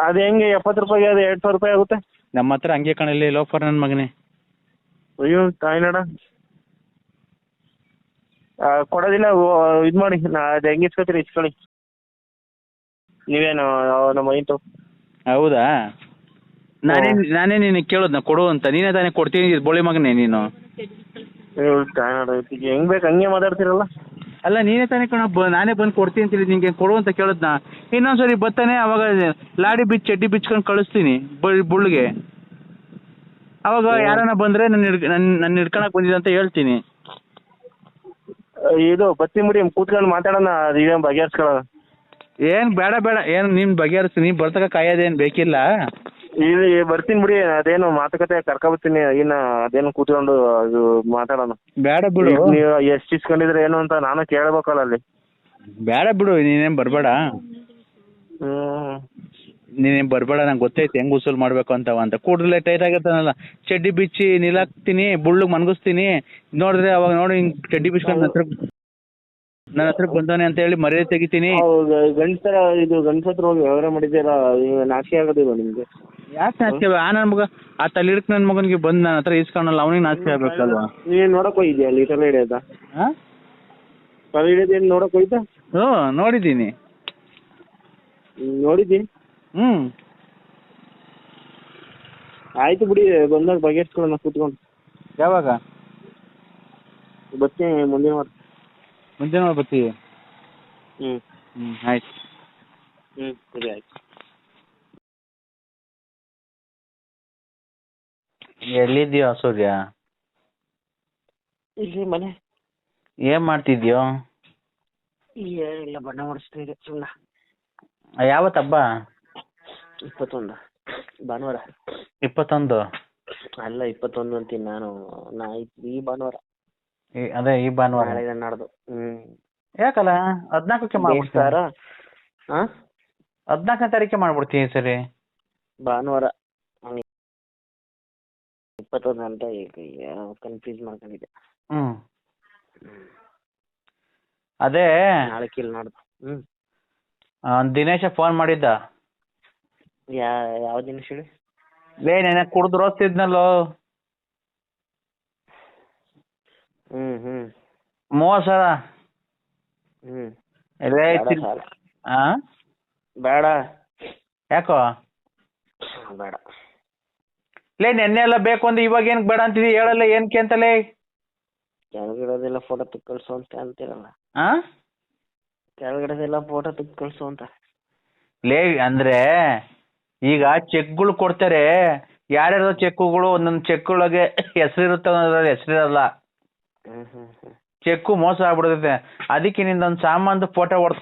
ಅದು ಹೆಂಗೆ ಎಪ್ಪತ್ತು ರೂಪಾಯಿಗೆ ಅದು ಎರಡು ಸಾವಿರ ರೂಪಾಯಿ ಆಗುತ್ತೆ? ನಮ್ಮ ಹತ್ರ ಹಂಗೆ ಕಣಲ್ಲಿ ಲೋಫರ್ ನನ್ನ ಮಗನೇ. ಅಯ್ಯೋ ತಾಯಿನಾಡ. ಕೊಡೋದಿಲ್ಲ ಇದು ಮಾಡಿ ನಾ ಅದು ಹೆಂಗೆ ಇಸ್ಕೊತೀರಿ ಇಸ್ಕೊಳ್ಳಿ. ನೀವೇನು ನಮ್ಮ ಇಂಟು? ಹೌದಾ? ನಾನೇ ನಾನೇ ಕೇಳೋದ್ ನಾ ಕೊಡು ಅಂತ. ನೀನೇ ತಾನೇ ಕೊಡ್ತೀನಿ ಬೋಳಿ ಮಗನೇ ನೀನು. ಹೆಂಗ್ ಬೇಕು ಹಂಗೆ ಮಾತಾಡ್ತೀರಲ್ಲ? ಅಲ್ಲ ನೀನೇ ತಾನೇ ಕಣ ನಾನೇ ಬಂದು ಕೊಡ್ತೀನಿ ಅಂತ ನಿಂಗೆ ಕೊಡು ಅಂತ ಕೇಳೋದ್ನ. ಇನ್ನೊಂದ್ಸರಿ ಬರ್ತಾನೆ ಅವಾಗ ಲಾಡಿ ಬಿಚ್ಚಿ ಚಡ್ಡಿ ಬಿಚ್ಕೊಂಡು ಕಳಿಸ್ತೀನಿ ಬ- ಬುಳ್ಳಿಗೆ. ಅವಾಗ ಯಾರನ್ನ ಬಂದ್ರೆ ನನ್ನ ಹಿಡ್ಕ ನನ್ನ ನನ್ನ ಹಿಡ್ಕೊಳಕ್ ಬಂದಿದೆ ಅಂತ ಹೇಳ್ತೀನಿ. ಇದು ಬತ್ತಿ ಮುಡಿ ಕೂತ್ಕೊಂಡು ಮಾತಾಡೋಣ ಅದೇನ್ ಬಗೆಹರಿಸ್ಕೊಳ್ಳೋಣ. ಏನು ಬೇಡ ಬೇಡ ಏನ್ ನಿನ್ ಬಗೆಹರಿಸಿ ನೀನ್ ಬರ್ತಕ ಕಾಯೋದೇನ್ ಬೇಕಿಲ್ಲ. ಇಲ್ಲಿ ಬರ್ತೀನಿ ಬಿಡಿ ಅದೇನು ಮಾತುಕತೆ ಕರ್ಕೊಬರ್ತೀನಿ ಏನ ಅದೇನು ಕೂತ್ಕೊಂಡು ಅದು ಮಾತಾಡೋಣ. ಬೇಡ ಬಿಡು. ಈಗ ನೀವು ಎಷ್ಟು ಇಸ್ಕೊಂಡಿದ್ರೆ ಏನು ಅಂತ ನಾನು ಕೇಳ್ಬೇಕಲ್ಲ ಅಲ್ಲಿ. ಬೇಡ ಬಿಡು ನೀನೇನ್ ಬರಬೇಡ. ಹ್ಮ್. ನೀನೇನು ಬರಬೇಡ ನಂಗೆ ಗೊತ್ತೈತೆ ಹೆಂಗ್ ಉಸೂಲ್ ಮಾಡಬೇಕು ಅಂತವ ಅಂತ. ಕೂಡಲೇ ಟೈಟ್ ಆಗಿರ್ತಾನಲ್ಲ ಚಡ್ಡಿ ಬಿಚ್ಚಿ ನಿಲಾಕ್ತೀನಿ ಬುಳ್ಳು ಮನ್ಗಿಸ್ತೀನಿ. ನೋಡಿದ್ರೆ ಅವಾಗ ನೋಡಿ ಹಿಂಗೆ ಚಡ್ಡಿ ಬಿಚ್ಕೊಂಡು ಹತ್ರ ನನ್ನ ಹತ್ರ ಬಂದವನೆ ಅಂತ ಹೇಳಿ ಮರ್ಯಾದೆ ತೆಗಿತೀನಿ. ಹೌದು ಗಂಡಸರ ಇದು ಗಂಡ್ಸ ಹತ್ರ ಹೋಗಿ ವ್ಯವಹಾರ ಮಾಡಿದ್ದೀರಾ ಈಗ ನಾಚಿಕೆ ಆಗೋದಿಲ್ಲ ನಿಮಗೆ? ಯಾಕೆ ನಾಚಿಕೆ ಆ ನನ್ನ ಮಗ ಆ ತಲೆ ನನ್ನ ಮಗನಿಗೆ ಬಂದ್ ನನ್ನ ಹತ್ರ ಈಸ್ಕೊಂಡಲ್ಲ ಅವನಿಗೆ ನಾಚಿಕೆ ಆಗ್ಬೇಕಲ್ವಾ? ನೀನ್ ನೋಡಕ್ ಹೋಗಿದ್ಯಾ ಅಲ್ಲಿ ತಲೆ ಹಿಡಿಯೋದ? ಹಾಂ ತಲೆ ಹಿಡಿಯೋದು ಏನ್ ನೋಡಕ್ ಹೋಯ್ತಾ ಹ್ಞೂ ನೋಡಿದ್ದೀನಿ. ಹ್ಮ್, ನೋಡಿದ್ದೀನಿ ಹ್ಞೂ ಆಯ್ತು ಬಿಡಿ ಬಂದಾಗ ಬಗೆಹರಿಸ್ಕೊಳ್ಳೋಣ ಕೂತ್ಕೊಂಡು. ಯಾವಾಗ? ಬರ್ತೀನಿ ಮುಂದಿನ ವಾರ. ಮುಂಜಾನೆ ಬರ್ತೀವಿ ಹ್ಮ್. ಹ್ಮ್ ಆಯ್ತು. ಹ್ಞೂ ಸರಿ ಆಯ್ತು. ಎಲ್ಲಿದ್ಯೋ ಸೂರ್ಯ ಇಲ್ಲಿ ಮನೆ. ಏನ್ ಮಾಡ್ತಿದ್ಯೋ? ಇಲ್ಲ ಬಣ್ಣ ಮಾಡಿಸ್ತಾ ಇದೆ ಸುಮ್ಮನೆ ಯಾವತ್ತು ಹಬ್ಬ? ಇಪ್ಪತ್ತೊಂದು. ಭಾನುವಾರ. ಇಪ್ಪತ್ತೊಂದು? ಅಲ್ಲ ಇಪ್ಪತ್ತೊಂದು ಅಂತೀನಿ ನಾನು. ನಾ ಈ ಭಾನುವಾರ. ಈ- ಅದೇ ಈ ಭಾನುವಾರ. ನಾಳೆ ನಾಡ್ದು. ಹ್ಮ್. ಯಾಕಲ್ಲ? ಹದ್ನಾಲ್ಕಕ್ಕೆ ಮಾಡ್ಬಿಡ್ತಾರ ಬೇಸ್ತಾರ ಹಾಂ ಹದ್ನಾಲ್ಕನೇ ತಾರೀಕೆ ಮಾಡ್ಬಿಡ್ತೀನಿ ಈ ಸರಿ. ಭಾನುವಾರ. ಇಪ್ಪತ್ತೊಂದು ಅಂತ ಕನ್ಫ್ಯೂಸ್ ಮಾಡ್ಕೊಂಡಿದ್ದೆ. ಹ್ಮ್. ಅದೇ ನಾಳೆ ಕಿಲ್ ನಾಡ್ದು ಹ್ಞೂ ದಿನೇಶ ಫೋನ್ ಮಾಡಿದ್ದ. ಯಾ ಯಾವ ದಿನ ಹೇಳಿ? ಲೇ ನೆನೆ ಕುಡ್ದು ರೋಸ್ತಿದ್ನಲ್ಲೋ. ಹ್ಞೂ ಹ್ಞೂ ಮೂವತ್ ಸಾವಿರ. ಹ್ಞೂ ಲೇ ಆ? ಬೇಡ. ಯಾಕೋ? ಬೇಡ. ಲೇ ನೆನ್ನೆ ಎಲ್ಲ ಬೇಕು ಅಂದ್ರೆ ಇವಾಗ ಏನ್ ಬೇಡ ಅಂತಿದ್ದಿ ಹೇಳಲ್ಲ ಏನಕ್ಕೆ ಅಂತಲೇ? ಕೆಳಗಿಡೋದೆಲ್ಲ ಫೋಟೋ ತೆಗ್ ಕಳ್ಸು ಅಂತ ಅಂತೀರಲ್ಲ. ಆ? ಕೆಳಗಡೆದೆಲ್ಲ ಫೋಟೋ ತೆಗ್ ಕಳ್ಸು ಅಂತ. ಲೇ ಅಂದ್ರೆ ಈಗ ಚೆಕ್ಗಳು ಕೊಡ್ತಾರೆ. ಯಾರ್ಯಾರೋ ಚೆಕ್ಗಳು ಒಂದೊಂದು ಚೆಕ್ ಒಳಗೆ ಹೆಸರಿರುತ್ತೆ ಒಂದೊಂದ್ರಲ್ಲಿ ಹೆಸರಿರಲ್ಲ. ಹೆಸರು ಇರಲ್ಲ ಚೆಕ್ ಚೆಕ್ಕು ಮೋಸ ಆಗ್ಬಿಡುತ್ತೆ. ಅದಕ್ಕೆ ನಿಂದೊಂದು ಸಾಮಾನ್ದು ಫೋಟೋ ಹೊಡೆದು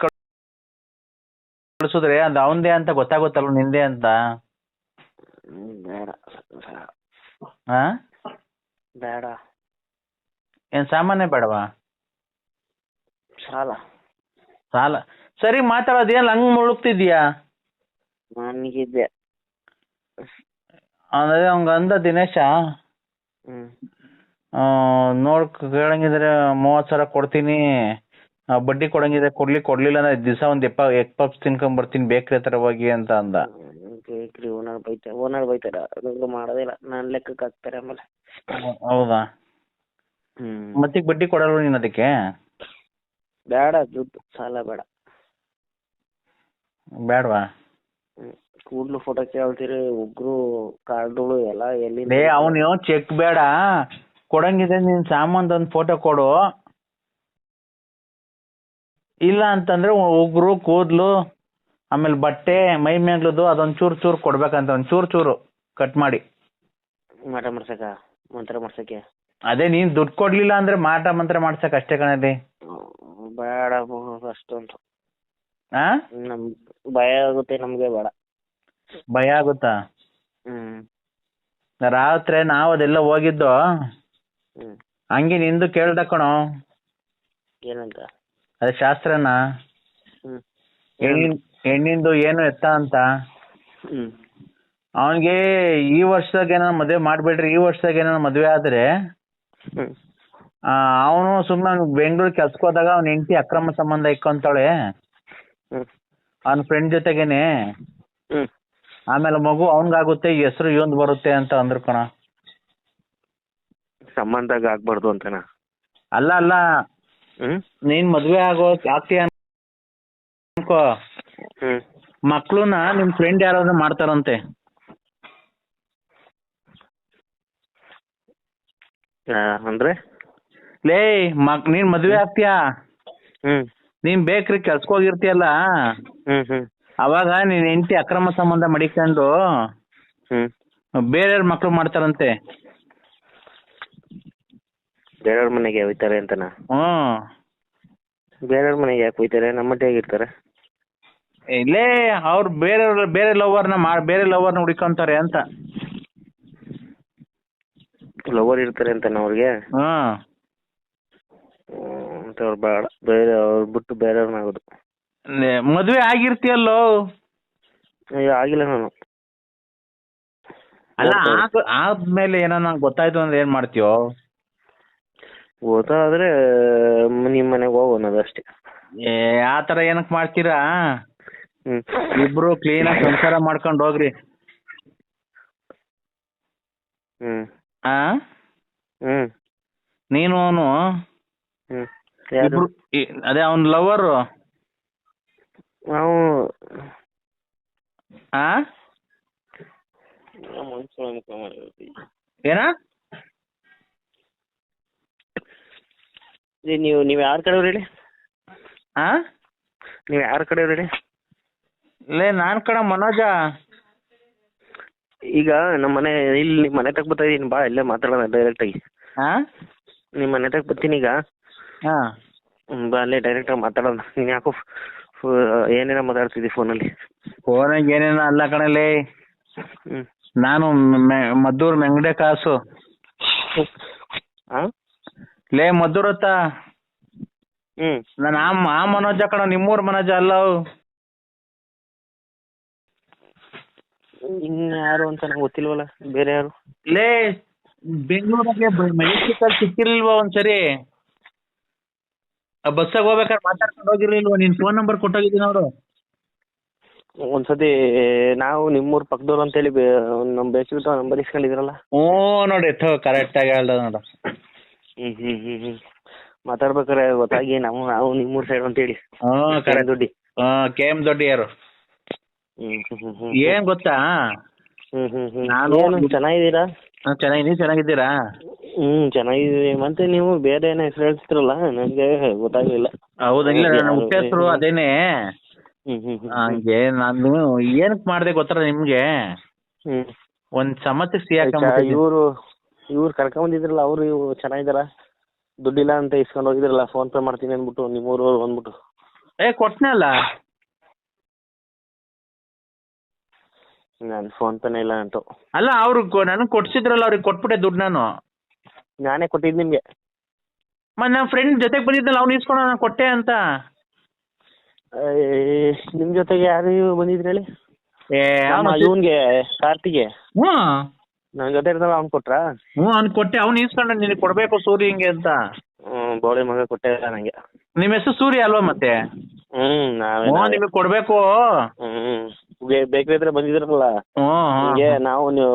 ಕಳ್ಸಿದ್ರೆ ಅದು ಅವಂದೇ ಅಂತ ಗೊತ್ತಾಗುತ್ತಲ್ಲ ನಿಂದೆ ಅಂತ? ಬೇಡ. ಬೇಡ. ಹಾ ಬೇಡ. ಏನ್ ಸಾಮಾನ್ಯ ಬೇಡವಾ? ಸಾಲ. ಸಾಲ. ಸರಿ ಮಾತಾಡೋದು ಏನ್ ಹಂಗ್ ಮುಳುಗ್ತಿದ್ಯಾ? ನನಗಿದ್ದೆ. ಅಂದ್ರೆ ಅವ್ನ್ಗ್ ಅಂದ ದಿನೇಶ? ಆ, ನೋಡ್ ಕೇಳಂಗಿದ್ರೆ ಮೂವತ್ ಸಾವಿರ ಕೊಡ್ತೀನಿ. ಆ, ಬಡ್ಡಿ ಕೊಡಂಗಿದ್ರೆ ಕೊಡ್ಲಿ ಕೊಡ್ಲಿಲ್ಲ ಅಂದ್ರೆ ದಿವಸ ಒಂದ್ ಎಪ್ಪ ಎಗ್ ಪಪ್ಸ್ ತಿನ್ಕೊಂಡ್ ಬರ್ತೀನಿ ಬೇಕ್ರಿ ಹತ್ರ ಹೋಗಿ ಅಂತ ಅಂದ. ಬೇಕ್ರಿ ಓನರ್ ಬೈತಾರೆ ಓನರ್ ಬೈತಾರ. ಅದೊಂದು ಮಾಡೋದಿಲ್ಲ ನನ್ನ ಲೆಕ್ಕಕ್ಕೆ ಹಾಕ್ತಾರೆ ಆಮೇಲೆ. ಹೌದಾ? ಹ್ಞೂ ಮತ್ತೀಗ ಬಡ್ಡಿ ಕೊಡಲ್ವ ನೀನ್ ಅದಕ್ಕೆ? ಬೇಡ ದುಡ್ಡು ಸಾಲ ಬೇಡ. ಬೇಡವಾ ಕೂಡ್ಲು ಫೋಟೋ ಕೇಳ್ತೀರಿ ಉಗ್ರು ಕಾರ್ಡುಗಳು ಎಲ್ಲ ಎಲ್ಲಿ ಲೇ ಅವನು ಚೆಕ್ ಬೇಡ. ಕೊಡಂಗಿದೆ ನಿನ್ ಸಾಮಾನ್ದು ಒಂದ್ ಫೋಟೋ ಕೊಡು. ಇಲ್ಲ ಅಂತಂದ್ರೆ ಉಗುರು ಕೂದ್ಲು ಆಮೇಲೆ ಬಟ್ಟೆ ಮೈ ಮೇಗ್ಲದು ಅದೊಂದ್ ಚೂರ್ ಚೂರ್ ಕೊಡ್ಬೇಕಂತ ಒಂದ್ ಚೂರ್ ಚೂರು ಕಟ್ ಮಾಡಿ. ಮಾಟ ಮಾಡ್ಸಕ ಮಂತ್ರ ಮಾಡ್ಸಕ್ಕೆ? ಅದೇ ನೀನ್ ದುಡ್ಡು ಕೊಡ್ಲಿಲ್ಲ ಅಂದ್ರೆ ಮಾಟ ಮಂತ್ರ ಮಾಡ್ಸಕ್ ಅಷ್ಟೇ ಕಣಲ್ಲಿ. ಹ್ಮ್, ಬೇಡ ಅಷ್ಟೊಂದು. ಆ? ನಮ್ ಭಯ ಆಗುತ್ತೆ ನಮಗೆ ಬೇಡ. ಭಯ ಆಗುತ್ತಾ? ಹ್ಮ್. ರಾತ್ರಿ ನಾವ್ ಅದೆಲ್ಲ ಹೋಗಿದ್ದು? ಹ್ಮ್. ಹಂಗೆ ನಿಂದು ಕೇಳ್ದ ಕಣೋ. ಏನಂತ? ಅದೇ ಶಾಸ್ತ್ರನ. ಹ್ಮ್. ಹೆಣ್ಣಿಂದು ಏನು ಎತ್ತ ಅಂತ? ಅವನಿಗೆ ಈ ವರ್ಷದಾಗ ಏನಾರ ಮದುವೆ ಮಾಡ್ಬೇಡ್ರಿ ಈ ವರ್ಷದಾಗ ಏನಾರ ಮದ್ವೆ ಆದ್ರೆ ಅವನು ಸುಮ್ಮನೆ ಬೆಂಗಳೂರು ಕೆಲ್ಸಕ್ಕೆ ಹೋದಾಗ ಅವ್ನ ಹೆಂಡತಿ ಅಕ್ರಮ ಸಂಬಂಧ ಇಕ್ಕೊಂತಾಳೆ. ಅವನ ಫ್ರೆಂಡ್ ಜೊತೆಗೇನೆ ಆಮೇಲೆ ಮಗು ಅವನ್ಗಾಗುತ್ತೆ ಹೆಸರು ಇವಂದ್ ಬರುತ್ತೆ ಅಂತ ಅಂದ್ರು ಕಣ. ಸಂಬಂಧಾಗ ಆಗ್ಬಾರ್ದು ಅಂತನಾ? ಅಲ್ಲ ಅಲ್ಲ. ನೀನ್ ಮದ್ವೆ ಆಗೋ ಜಾಸ್ತಿ ಅನ್ಕೋ. ಹ್ಮ್ ಮಕ್ಳುನ ನಿಮ್ ಫ್ರೆಂಡ್ ಯಾರಾದ್ರೂ ಮಾಡ್ತಾರಂತೆ? ಆ, ಅಂದ್ರೆ? ಲೇ ಮಕ್ ನೀನ್ ಮದ್ವೆ ಆಗ್ತೀಯಾ? ಹ್ಮ್. ನೀನ್ ಬೇಕ್ರಿ ಕೆಲ್ಸಕ್ಕೆ ಹೋಗಿರ್ತೀಯಲ್ಲ? ಹ್ಮ್ ಹ್ಮ್. ಅವಾಗ ನೀನ್ ಹೆಂಡತಿ ಅಕ್ರಮ ಸಂಬಂಧ ಮಡಿಕೊಂಡು ಹ್ಮ್. ಬೇರೆಯವ್ರ ಮಕ್ಳು ಮಾಡ್ತಾರಂತೆ. ಬೇರೆಯವ್ರ ಮನೆಗೆ ಹೋಯ್ತಾರೆ ಅಂತನಾ? ಹ್ಮ್. ಬೇರೆಯವ್ರ ಮನೆಗೆ ಯಾಕೆ ಹೋಯ್ತಾರೆ ನಮ್ಮ ಇರ್ತಾರೆ ಇಲ್ಲೇ ಅವ್ರು ಬೇರೆ ಬೇರೆ ಲವರ್ನ ಮಾಡಿ ಬೇರೆ ಲವರ್ನ ಹುಡುಕೊಂತಾರೆ ಅಂತ. ಲವರ್ ಇರ್ತಾರೆ ಅಂತ ಅವ್ರಿಗೆ? ಅಂತವ್ರು ಬೇಡ. ಬೇರೆ ಅವ್ರು ಬಿಟ್ಟು ಬೇರೆಯವ್ರನ್ನ ಆಗೋದು. ನೆ- ಮದ್ವೆ ಆಗಿರ್ತೀಯಲ್ಲೋ? ಅಯ್ಯೋ ಆಗಿಲ್ಲ ನಾನು. ಅಲ್ಲ ಆಗ ಆದ್ಮೇಲೆ ಏನೋ ನಂಗೆ ಗೊತ್ತಾಯ್ತು ಅಂದ್ರೆ ಏನ್ ಮಾಡ್ತೀಯೋ? ಗೊತ್ತಾದ್ರೆ ನಿಮ್ಮ ಮನೆಗೆ ಹೋಗೋಣ ಅಷ್ಟೇ ಏ ಆ ತರ ಏನಕ್ ಮಾಡ್ತೀರಾ? ಇಬ್ರು ಕ್ಲೀನ್ ಆಗಿ ಸಂಸಾರ ಮಾಡ್ಕೊಂಡು ಹೋಗ್ರಿ. ಹ್ಮ್. ಆ? ಹ್ಮ್. ನೀನು ಅವನು? ಹ್ಮ್. ಇಬ್ರು ಈ- ಅದೇ ಅವ್ನ್ ಲವರ್ ನಾವು ಆ? ಏನ? ನೀವು ನೀವು ಯಾರ ಕಡೆಯವ್ರು ಹೇಳಿ? ಆ? ನೀವು ಯಾರ ಕಡೆ ಹೇಳಿ? ಲೇ ನಾನ್ ಕಣ ಮನೋಜ. ಈಗ ನಮ್ಮ ಮನೆ ಇಲ್ಲಿ ನಿಮ್ಮ ಮನೆ ತಗ ಬರ್ತಾ ಇದೀನಿ ಬಾ ಇಲ್ಲೇ ಮಾತಾಡೋಣ ಡೈರೆಕ್ಟ್ ಆಗಿ. ಆ? ನಿಮ್ಮ ಮನೆ ತಗ ಬರ್ತೀನಿ ಈಗ. ಹಾ. ಹ್ಮ್, ಬಾ ಅಲ್ಲೇ ಡೈರೆಕ್ಟ್ ಆಗಿ ಮಾತಾಡೋಣ. ನೀನ್ ಯಾಕೋ ಫ್- ಏನೇನೋ ಮಾತಾಡ್ತಿದ್ದಿ ಫೋನಲ್ಲಿ ಫೋನಾಗ ಏನೇನೋ ಅಲ್ಲ ಕಣಲೇ ಲೇ. ನಾನು ಮೆ- ಮದ್ದೂರ್ ಮೆಂಗಡೆ ಕಾಸು. ಹಾ ಲೇ ಮದ್ದೂರ್ ಹತ್ತ ಹ್ಮ್. ನಾನು ಆ ಮನೋಜ ಕಣ ನಿಮ್ಮೂರ್ ಮನೋಜ ಅಲ್ಲ. ಅವು. ಇನ್ನು ಯಾರು ಅಂತ ನಂಗೆ ಗೊತ್ತಿಲ್ವಲ್ಲ ಬೇರೆ ಯಾರು? ಲೇ ಬೆಂಗಳೂರಿಗೆ ಮೆಡಿಕಲ್ ಸಿಕ್ಕಿರ್ಲಿಲ್ವಾ ಒಂದ್ಸರಿ? ಆ ಬಸ್ಸಾಗ ಹೋಗ್ಬೇಕಾದ್ರೆ ಮಾತಾಡ್ಕೊಂಡು ಹೋಗಿರ್ಲಿಲ್ವಾ? ನಿನ್ ಫೋನ್ ನಂಬರ್ ಕೊಟ್ಟೋಗಿದ್ದೀನಿ ಅವರು ಒಂದ್ಸತಿ ನಾವು ನಿಮ್ಮೂರ್ ಪಕ್ಕದವ್ರು ಅಂತ ಹೇಳಿ ನಮ್ ಬೇಸಿಗೆ ನಂಬರ್ ಇಸ್ಕೊಂಡಿದ್ರಲ್ಲ ಹ್ಞೂ ನೋಡಿ ಥೋ ಕರೆಕ್ಟಾಗಿ ಹೇಳ್ದ ನೋಡು. ಹ್ಮ್ ಹ್ಮ್ ಹ್ಮ್ ಹ್ಮ್. ಮಾತಾಡ್ಬೇಕಾರೆ ಗೊತ್ತಾಗಿ ನಾವು ನಾವು ನಿಮ್ಮೂರ್ ಸೈಡ್ ಅಂತೇಳಿ ಹ್ಞೂ ಕರೆಕ್ಟ್ ದುಡ್ಡಿ. ಹಾಂ ಕೆ ಎಂ ದೊಡ್ಡಿ ಯಾರು ಹ್ಮ್ ಹ್ಮ್ ಹ್ಮ್ ಹ್ಮ್ ಏನ್ ಗೊತ್ತಾ? ಹ್ಮ್ ಹ್ಮ್ ಹ್ಮ್ ನಾನು- ಚೆನ್ನಾಗಿದ್ದೀರಾ? ನಾನ್ ಚೆನ್ನಾಗಿ ನೀವು ಚೆನ್ನಾಗಿದ್ದೀರಾ? ಹ್ಮ್ ಚೆನ್ನಾಗಿದ್ದೀವಿ. ಮತ್ತೆ ನೀವು ಬೇರೆ ಏನೋ ಹೆಸರು ಹೇಳ್ತಿರಲ್ಲ ನನಗೆ ಗೊತ್ತಾಗ್ಲಿಲ್ಲ. ಹೌದಾ ಇಲ್ಲ ನನ್ನ ಹುಟ್ಟ ಹೆಸರು ಅದೇನೆ. ಹಂಗೆ ನಾನು ಏನಕ್ ಮಾಡ್ದೆ ಗೊತ್ತಾರ ನಿಮ್ಗೆ? ಒಂದ್ ಸಮಸ್ಯೆ ಇವ್ರು ಇವರು ಇವ್ರು ಕರ್ಕೊಂಡ್ ಬಂದಿದ್ರಲ್ಲ ಅವ್ರು ಇವ್ರು ಚೆನ್ನಾಗಿದಾರ ದುಡ್ಡಿಲ್ಲ ಅಂತ ಇಸ್ಕೊಂಡು ಹೋಗಿದ್ರಲ್ಲ ಫೋನ್ ಪೇ ಮಾಡ್ತೀನಿ ಅಂದ್ಬಿಟ್ಟು ನಿಮ್ಮೂರು ಬಂದ್ಬಿಟ್ಟು. ಏ ಕೊಟ್ನಲ್ಲ? ನಾನು ಫೋನ್ ಪೇನೆ ಇಲ್ಲ ಅಂಟು ಅಲ್ಲ ಅವ್ರು ನನಗೆ ಕೊಡ್ಸಿದ್ರಲ್ಲ ಅವ್ರಿಗೆ ಕೊಟ್ಬಿಟ್ಟೆ ದುಡ್ಡು ನಾನು. ನಾನೇ ಕೊಟ್ಟಿದ್ದು ನಿಮ್ಗೆ. ಮತ್ತೆ ನನ್ನ ಫ್ರೆಂಡ್ ಜೊತೆಗೆ ಬಂದಿದ್ದಲ್ಲ ಅವ್ನು ಇಸ್ಕೊಂಡು ನಾನು ಕೊಟ್ಟೆ ಅಂತ. ಏ, ನಿಮ್ ಜೊತೆಗೆ ಯಾರು ಬಂದಿದ್ರೇಳಿ ಏ ನಮ್ಮ ಅವ್ನು ಇವನ್ಗೆ ಕಾರ್ತಿಗೆ ಹ್ಞೂ. ನನ್ನ ಜೊತೆ ಇರ್ತಾವ ಅವ್ನು ಕೊಟ್ರಾ? ಹ್ಞೂ ಅವ್ನು ಕೊಟ್ಟೆ ಅವ್ನು ಇಸ್ಕೊಂಡು ನಿನಗೆ ಕೊಡ್ಬೇಕು ಸೂರಿ ಹಿಂಗೆ ಅಂತ. ಹ್ಮ್ ಬೋಳಿ ಮಗ ಕೊಟ್ಟೆ ಇಲ್ಲ ನಂಗೆ. ನಿಮ್ಮ ಹೆಸರು ಸೂರ್ಯ ಅಲ್ವಾ ಮತ್ತೆ? ಹ್ಮ್ ನಾವೇ ಹ್ಞೂ ನಿಮಗೆ ಕೊಡ್ಬೇಕು. ಹ್ಮ್. ಬೇ- ಬೇಕ್ರಿದ್ರೆ ಬಂದಿದ್ರಲ್ಲ. ಹಿಂಗೆ ನಾವು ನೀವು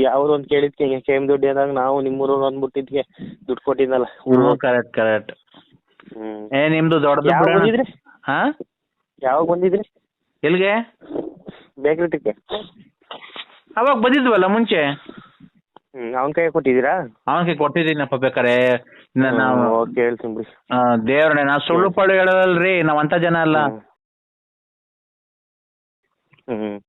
ಯಾವ್ದು ಒಂದ್ ಕೇಳಿದ್ಕೆ ಹಿಂಗೆ ಎಂ ದುಡ್ಡು ಅಂದಾಗ ನಾವು ನಿಮ್ಮೂರು ಅಂದ್ಬಿಟ್ಟಿದ್ಕೆ ದುಡ್ಡು ಕೊಟ್ಟಿದ್ನಲ್ಲ ಕರೆಕ್ಟ್ ಕರೆಕ್ಟ್ ಹ್ಮ್. ಏ ನಿಮ್ದು ದೊಡ್ಡದು ಯಾವಾಗ. ಬಂದಿದ್ರಿ? ಹಾ? ಯಾವಾಗ ಬಂದಿದ್ರಿ? ಎಲ್ಲಿಗೆ ಬೇಕ್ರಿ ಟಿಕ್ಕೆ ಅವಾಗ ಬಂದಿದ್ವಲ್ಲ ಮುಂಚೆ? ಹ್ಮ್ ಅವನ ಕೈ ಕೊಟ್ಟಿದ್ದೀರಾ? ಕೈ ಕೊಟ್ಟಿದ್ದೀನಪ್ಪ ಬೇಕಾರೆ. ಇನ್ನ ನಾವು ಓಕೆ ಹೇಳ್ತೀನಿ ಬಿಡಿ. ಆ, ದೇವ್ರನ್ನೇ ನಾವು ಸುಳ್ಳು ಪಳ್ಳು ಹೇಳಲ್ರಿ ನಾವ್ ಅಂತ ಜನ ಅಲ್ಲ. ಹ್ಮ್. ಹ್ಮ್.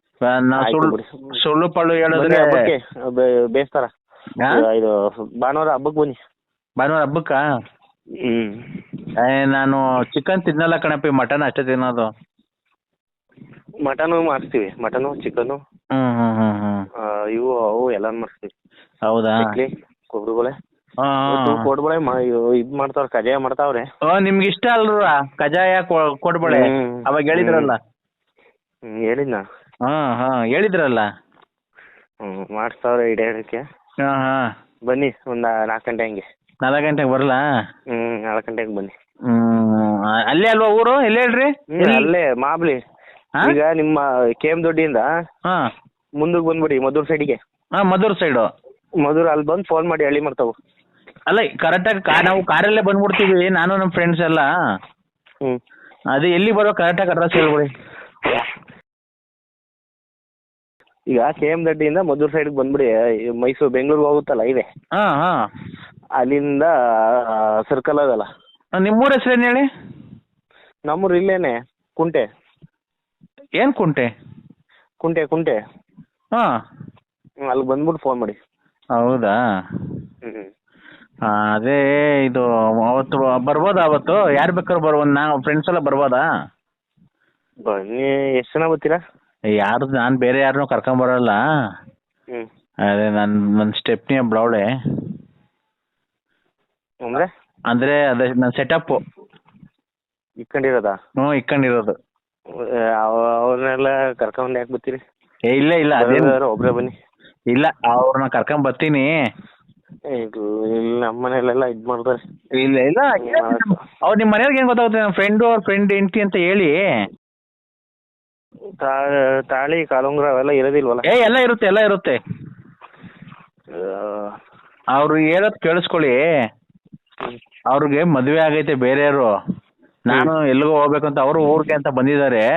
ಆಯ್ತು ಸುಳ್ಳು ಬಿಡಿ. ಸುಳ್ಳು ಪಳ್ಳು ಬನ್ನಿ ಹೇಳಿದ್ರೆ ಹಬ್ಬಕ್ಕೆ ಬೇ- ಬೇಸ್ತಾರ. ಹಾ? ಇದು ಭಾನುವಾರ ಹಬ್ಬಕ್ಕೆ ಬನ್ನಿ. ಭಾನುವಾರ ಹಬ್ಬಕ್ಕ? ಹ್ಮ್. ಏ, ನಾನು ಚಿಕನ್ ತಿನ್ನಲ್ಲ ಕಣಪ್ಪ ಮಟನ್ ಅಷ್ಟೇ ತಿನ್ನೋದು. ಮಟನು ಮಾಡಿಸ್ತೀವಿ ಮಟನು ಚಿಕನು ಹ್ಮ್ ಹ್ಮ್ ಹ್ಮ್ ಹ್ಮ್. ಇವು ಅವು ಎಲ್ಲ ಮಾಡಿಸ್ತೀವಿ ಹೌದಾ? ಚಿಕ್ಲಿ ಹಾ, ಹಾ. ಕೊಡ್ಬಳೆ ಇದ್ ಮಾಡ್ತಾವ್ರ ಕಜಾಯ ಮಾಡ್ತಾವ್ರೆ. ಓ ನಿಮ್ಗೆ ಇಷ್ಟ ಅಲ್ರ ಕಜಾಯ ಕೊ- ಕೊಡ್ಬೇಳೆ? ಹ್ಮ್. ಅವಾಗ ಹೇಳಿದ್ರಲ್ಲ. ಹ್ಮ್ ಹೇಳಿದ್ನ? ಹಾ ಹಾ ಹೇಳಿದ್ರಲ್ಲ. ಹ್ಮ್ ಮಾಡಿಸ್ತಾವ್ರೆ ಇಡೇಳಕ್ಕೆ ಹಾ ಹಾ. ಬನ್ನಿ ಒಂದ್ ನಾಲ್ಕು ಗಂಟೆ ಹಂಗೆ. ನಾಲ್ಕು ಗಂಟೆಗೆ ಬರಲಾ? ಹ್ಮ್ ನಾಲ್ಕು ಗಂಟೆಗೆ ಬನ್ನಿ. ಹ್ಮ್ ಆ- ಅಲ್ಲೇ ಅಲ್ವಾ ಊರು? ಎಲ್ಲಿ ಹೇಳ್ರಿ? ಹ್ಮ್ ಅಲ್ಲೇ ಮಾಬ್ಲಿ. ಹಾ? ಈಗ ನಿಮ್ಮ ಕೆ ದೊಡ್ಡಿಯಿಂದ ಹಾ. ಮುಂದಕ್ಕೆ ಬಂದ್ಬಿಡಿ ಮಧುರ್ ಸೈಡಿಗೆ ಹಾ ಮಧುರ್ ಸೈಡು ಮಧುರ್ ಅಲ್ಲಿ ಬಂದು ಫೋನ್ ಮಾಡಿ ಹಳ್ಳಿ ಮಾಡ್ತಾವು ಅಲ್ಲ ಕರೆಕ್ಟಾಗಿ ಕಾ ನಾವು ಕಾರಲ್ಲೇ ಬಂದ್ಬಿಡ್ತೀವಿ ನಾನು ನಮ್ಮ ಫ್ರೆಂಡ್ಸ್ ಎಲ್ಲ. ಹ್ಮ್. ಅದೇ ಎಲ್ಲಿ ಬರೋ ಕರೆಕ್ಟಾಗಿ ಅಡ್ರೆಸ್ ಹೇಳ್ಬಿಡಿ. ಈಗ ಕೆ ಎಂ ದಡ್ಡಿಯಿಂದ ಮಧುರ್ ಸೈಡ್ಗೆ ಬಂದ್ಬಿಡಿ ಮೈಸೂರು ಬೆಂಗಳೂರು ಹೋಗುತ್ತಲ್ಲ ಇದೆ ಹಾ ಹಾ. ಅಲ್ಲಿಂದ ಸರ್ಕಲ್ ಅದಲ್ಲ ನಿಮ್ಮೂರ ಹೆಸರೇನು ಹೇಳಿ? ನಮ್ಮೂರು ಇಲ್ಲೇನೆ ಕುಂಟೆ. ಏನು ಕುಂಟೆ? ಕುಂಟೆ ಕುಂಟೆ. ಹಾ. ಹ್ಮ್, ಅಲ್ಲಿ ಬಂದ್ಬಿಟ್ಟು ಫೋನ್ ಮಾಡಿ. ಹೌದಾ? ಹ್ಮ್ ಅದೇ ಇದು ಅವತ್ತು ಬರ್ಬೋದಾ ಅವತ್ತು? ಯಾರು ಬೇಕಾದ್ರು ಬರ್ಬೋದು ನಾವು ಫ್ರೆಂಡ್ಸ್ ಎಲ್ಲ ಬರ್ಬೋದಾ? ಬನ್ನಿ ಎಷ್ಟು ಜನ ಬರ್ತೀರಾ? ಯಾರು ನಾನು ಬೇರೆ ಯಾರನ್ನೂ ಕರ್ಕೊಂಬರಲ್ಲ ಹ್ಮ್. ಅದೇ ನನ್ನ ನನ್ನ ಸ್ಟೆಪ್ನಿ ಒಬ್ಳವಳೆ ಅಂದ್ರೆ? ಅಂದರೆ ಅದೇ ನನ್ನ ಸೆಟಪ್ ಇಟ್ಕೊಂಡಿರೋದಾ ಹ್ಞೂ ಇಕ್ಕೊಂಡಿರೋದು. ಅವ್ರನ್ನೆಲ್ಲ ಕರ್ಕೊಂಡ್ ಯಾಕೆ ಬರ್ತೀರಿ? ಏ ಇಲ್ಲ ಇಲ್ಲ ಅದೇನು ಬರೋದಾದ್ರೆ ಒಬ್ರೇ ಬನ್ನಿ. ಇಲ್ಲ ಅವ್ರನ್ನ ಕರ್ಕೊಂಡ್ ಬರ್ತೀನಿ. ಇದು ಇಲ್ಲಿ ನಮ್ಮ ಮನೇಲೆಲ್ಲ ಇದ್ ಮಾಡ್ತಾರೆ. ಇಲ್ಲ ಇಲ್ಲ ಅವ್ರು ನಿಮ್ಮ ಮನೆಯವ್ರಿಗೆ ಏನು ಗೊತ್ತಾಗುತ್ತೆ? ನನ್ನ ಫ್ರೆಂಡು ಅವ್ರ ಫ್ರೆಂಡ್ ಹೆಂಡ್ತಿ ಅಂತ ಹೇಳಿ. ತಾ- ತಾಳಿ ಕಾಲುಂಗ್ರ ಅವೆಲ್ಲ ಇರೋದಿಲ್ವಲ್ಲ? ಏ ಎಲ್ಲ ಇರುತ್ತೆ ಎಲ್ಲ ಇರುತ್ತೆ. ಅವ್ರು ಹೇಳೋದ್ ಕೇಳಿಸ್ಕೊಳ್ಳಿ. ಅವ್ರಿಗೆ ಮದುವೆ ಆಗೈತೆ ಬೇರೆಯವರು. ನಾನು ಎಲ್ಲಿಗೋ ಹೋಗ್ಬೇಕಂತ ಅಂತ ಅವರು ಊರಿಗೆ ಅಂತ ಬಂದಿದ್ದಾರೆ.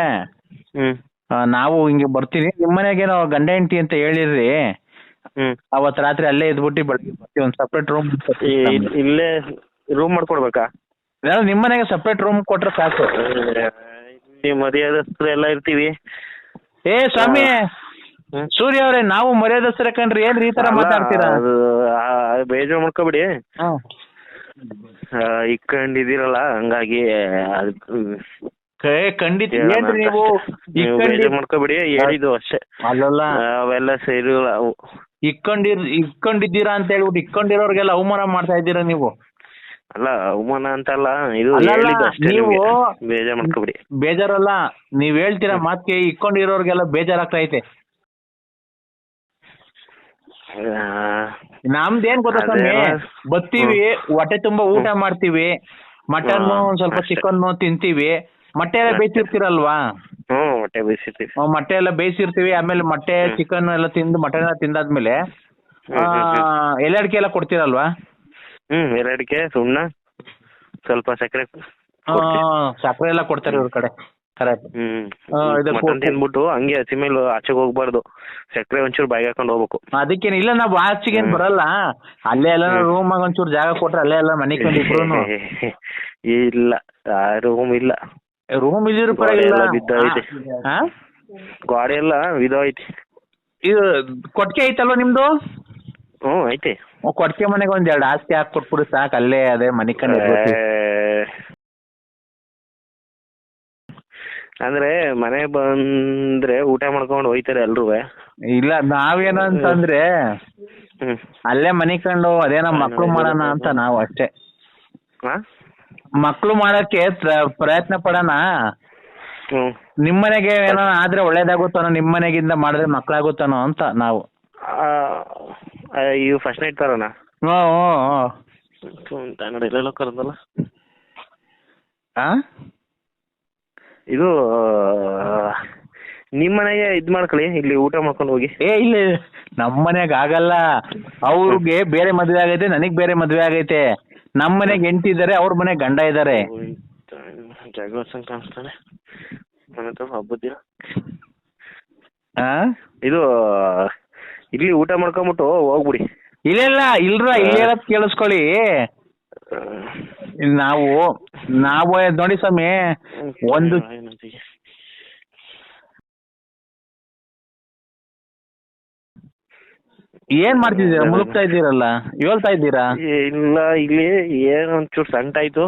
ಹ್ಮ್. ಆ, ನಾವು ಹಿಂಗೆ ಬರ್ತೀನಿ. ನಿಮ್ಮ ಮನೆಗೇನೋ ಗಂಡ ಹೆಂಡತಿ ಅಂತ ಹೇಳಿರ್ರಿ. ಹ್ಮ್. ಅವತ್ತು ರಾತ್ರಿ ಅಲ್ಲೇ ಇದ್ಬಿಟ್ಟು ಬೆಳಗ್ಗೆ ಬರ್ತೀವಿ ಒಂದು ಸಪ್ರೇಟ್ ರೂಮ್ ಈ- ಇಲ್ಲೇ ರೂಮ್ ಮಾಡ್ಕೊಡ್ಬೇಕಾ? ನಿಮ್ಮ ಮನೆಗೆ ಸಪ್ರೇಟ್ ರೂಮ್ ಕೊಟ್ರೆ ಸಾಕು. ಈ ಮರ್ಯಾದಸ್ಥರು ಎಲ್ಲ ಇರ್ತೀವಿ. ಏ ಸ್ವಾಮಿ ಹ್ಮ್. ಸೂರ್ಯ ಅವ್ರೆ ನಾವು ಮರ್ಯಾದಸ್ತರ ಕಣ್ರಿ ಏನ್ರಿ ಈ ತರ ಅಲ್ಲ, ಮಾತಾಡ್ತೀರಾ? ಅದು ಆ, ಬೇಜಾರ್ ಮಾಡ್ಕೋಬಿಡಿ. ಇಕ್ಕೊಂಡಿದ್ದೀರಲ್ಲ ಹಂಗಾಗಿ ಏ ಖಂಡಿತ ಏನ್ರಿ ನೀವು ನೀವು ಇಕ್ಕಂಡಿ ಬೇಜಾರ್ ಮಾಡ್ಕೋಬಿಡಿ ಹೇಳಿದ್ದು ಅಷ್ಟೇ. ಅಲ್ಲಲ್ಲ. ಅವೆಲ್ಲ ಸೇರಿಲ್ಲ. ಅವು ಇಕ್ಕೊಂಡಿರ್ ಇಕ್ಕೊಂಡಿದ್ದೀರಾ ಅಂತ ಹೇಳ್ಬಿಟ್ಟು ಇಕ್ಕೊಂಡಿರೋರ್ಗೆಲ್ಲ ಅವಮಾನ ಮಾಡ್ತಾ ಇದ್ದೀರಾ ನೀವು? ಅಲ್ಲ ಅವಮಾನ ಅಂತಲ್ಲ ಇದು ಅಲ್ಲಲ್ಲ, ಹೇಳಿದ್ದು ಅಷ್ಟೇ ನೀವು- ನಿಮ್ಗೆ ಬೇಜಾರ್ ಮಾಡ್ಕೊಬಿಡಿ. ಬೇಜಾರಲ್ಲ ನೀವ್ ಹೇಳ್ತೀರಾ ಮಾತ್ಗೆ ಇಕ್ಕೊಂಡಿರೋರ್ಗೆಲ್ಲ ಬೇಜಾರಾಗ್ತಾ ಐತೆ. ನಮ್ದೇನ್ ಗೊತ್ತಾ ಸ್ವಾಮಿ? ಅದೇನೋ- ಬತ್ತೀವಿ ಹೊಟ್ಟೆ ತುಂಬಾ ಊಟ ಮಾಡ್ತೀವಿ. ಮಟನ್ ಹಾ, ಒಂದ್ ಸ್ವಲ್ಪ ಅಷ್ಟೇ. ಚಿಕನ್ ತಿಂತೀವಿ. ಮೊಟ್ಟೆ ಎಲ್ಲ. ಬೇಯಿಸಿರ್ತೀರಲ್ವಾ? ಹ್ಞೂ ಹೊಟ್ಟೆ ಬೇಯಿಸಿರ್ತೀವಿ. ಆ, ಮೊಟ್ಟೆ ಎಲ್ಲ ಬೇಯಿಸಿರ್ತೀವಿ. ಆಮೇಲೆ ಮೊಟ್ಟೆ ಚಿಕನ್ ಎಲ್ಲ ತಿಂದು ಮಟನ್ ಎಲ್ಲ ತಿಂದಾದ್ಮೇಲೆ ಹ್ಮ್, ಹ್ಮ್, ಹ್ಮ್. ಎಲೆ ಅಡಿಕೆ ಎಲ್ಲ ಕೊಡ್ತೀರಲ್ವಾ? ಹ್ಮ್ ಎರಡಕ್ಕೆ ಸುಣ್ಣ ಸ್ವಲ್ಪ ಸಕ್ಕರೆ ಸಕ್ಕರೆ ಎಲ್ಲ ಕೊಡ್ತಾರೆ ಇವ್ರ ಕಡೆ. ಕರೆಕ್ಟ್ ಹ್ಮ್ ಮಟನ್ ತಿಂದ್ಬಿಟ್ಟು ಹಂಗೆ ಹಸಿ ಮೇಲೆ ಆಚೆಗೆ ಹೋಗ್ಬಾರ್ದು. ಸಕ್ಕರೆ ಒಂಚೂರು ಬಾಯಿಗೆ ಹಾಕೊಂಡು ಹೋಗ್ಬೇಕು. ಅದಕ್ಕೇನು ಇಲ್ಲ ನಾವು ಆಚೆಗೆ ಏನ್ ಬರಲ್ಲ. ಅಲ್ಲೇ ಎಲ್ಲ ರೂಮ್ ಒಂಚೂರು ಜಾಗ ಕೊಟ್ರೆ ಅಲ್ಲೇ ಎಲ್ಲ ಮನೆ ಇಬ್ರು ಇಲ್ಲ ರೂಮ್ ಇಲ್ಲ. ರೂಮ್ ಇಲ್ಲಿರೋ ಗೋಡೆ ಪರವಾಗಿಲ್ಲ. ಎಲ್ಲ ಇದು ಐತಿ ಗಾಡಿ ಇದು ಕೊಟ್ಟಿಗೆ ಐತಲ್ವಾ ನಿಮ್ದು? ಹ್ಞೂ ಐತೆ. ಕೊಟ್ಟಿಗೆ ಮನೆಗೆ ಒಂದ್ ಎರಡು ಆಸ್ತಿ ಹಾಕಿ ಕೊಟ್ಬಿಡು ಸಾಕು ಅಲ್ಲೇ ಅದೇ ಮನೆ ಕಂಡು ಅಂದ್ರೆ ಮನೆ ಬಂದ್ರೆ ಊಟ ಮಾಡ್ಕೊಂಡು ಹೋಯ್ತಾರೆ ಎಲ್ರೂ ಇಲ್ಲ ನಾವೇನು ಅಂತಂದ್ರೆ ಹ್ಮ್. ಅಲ್ಲೇ ಮನೆ ಕಂಡು ಅದೇನೋ ಮಕ್ಳು ಮಾಡೋಣ ಅಂತ ನಾವು ಅಷ್ಟೇ. ಹಾ ಮಕ್ಳು ಮಾಡಕ್ಕೆ ಪ್ರ- ಪ್ರಯತ್ನ ಪಡೋಣ. ಹ್ಮ್ ನಿಮ್ ಮನೆಗೆ ಏನೋ ಆದ್ರೆ ಒಳ್ಳೇದಾಗುತ್ತಾನೋ ನಿಮ್ ಮನೆಗಿಂದ ಮಾಡಿದ್ರೆ ಮಕ್ಳಾಗುತ್ತಾನೋ ಅಂತ ನಾವು. ಆ, ಇವು ಫಸ್ಟ್ ನೈಟ್ ತರೋಣ. ಹ್ಞೂ ಹ್ಞೂ ಎಲ್ಲೆಲ್ಲೋ ಕರೆದಲ್ಲ. ಇದು ನಿಮ್ಮ ಮನೆಗೆ ಇದ್ ಮಾಡ್ಕೊಳ್ಳಿ ಇಲ್ಲಿ ಊಟ ಮಾಡ್ಕೊಂಡು ಹೋಗಿ. ಏ ಇಲ್ಲ ನಮ್ಮ ಮನೆಗ್ ಆಗಲ್ಲ. ಅವ್ರಿಗೆ ಬೇರೆ ಮದ್ವೆ ಆಗೈತೆ ನನಗ್ ಬೇರೆ ಮದ್ವೆ ಆಗೈತೆ. ನಮ್ಮ ಮನೆಗ್ ಹೆಂಡತಿ ಇದಾರೆ ಅವ್ರ ಮನೆಗ್ ಗಂಡ ಕಾಣಿಸ್ತಾನೆ. ಮನೆ ಹಬ್ಬದ ಆ? ಇದು ಇಲ್ಲಿ ಊಟ ಮಾಡ್ಕೊಂಬಿಟ್ಟು ಹೋಗ್ಬಿಡಿ. ಇಲ್ಲ ಇಲ್ಲ ಇಲ್ರ ಇಲ್ಲಿ ಹೇಳೋದ್ ಕೇಳಿಸ್ಕೊಳ್ಳಿ. ನಾವು ನಾವು ನೋಡಿ ಸ್ವಾಮಿ ಒಂದು ಏನ್ ಮಾಡ್ತಿದ್ದೀರಾ? ಮುಳುಗ್ತಾ ಇದ್ದೀರಲ್ಲ? ಹೇಳ್ತಾ ಇದ್ದೀರಾ? ಇಲ್ಲ ಇಲ್ಲಿ ಏನೋ ಒಂಚೂರು ಸಂಟಾಯ್ತು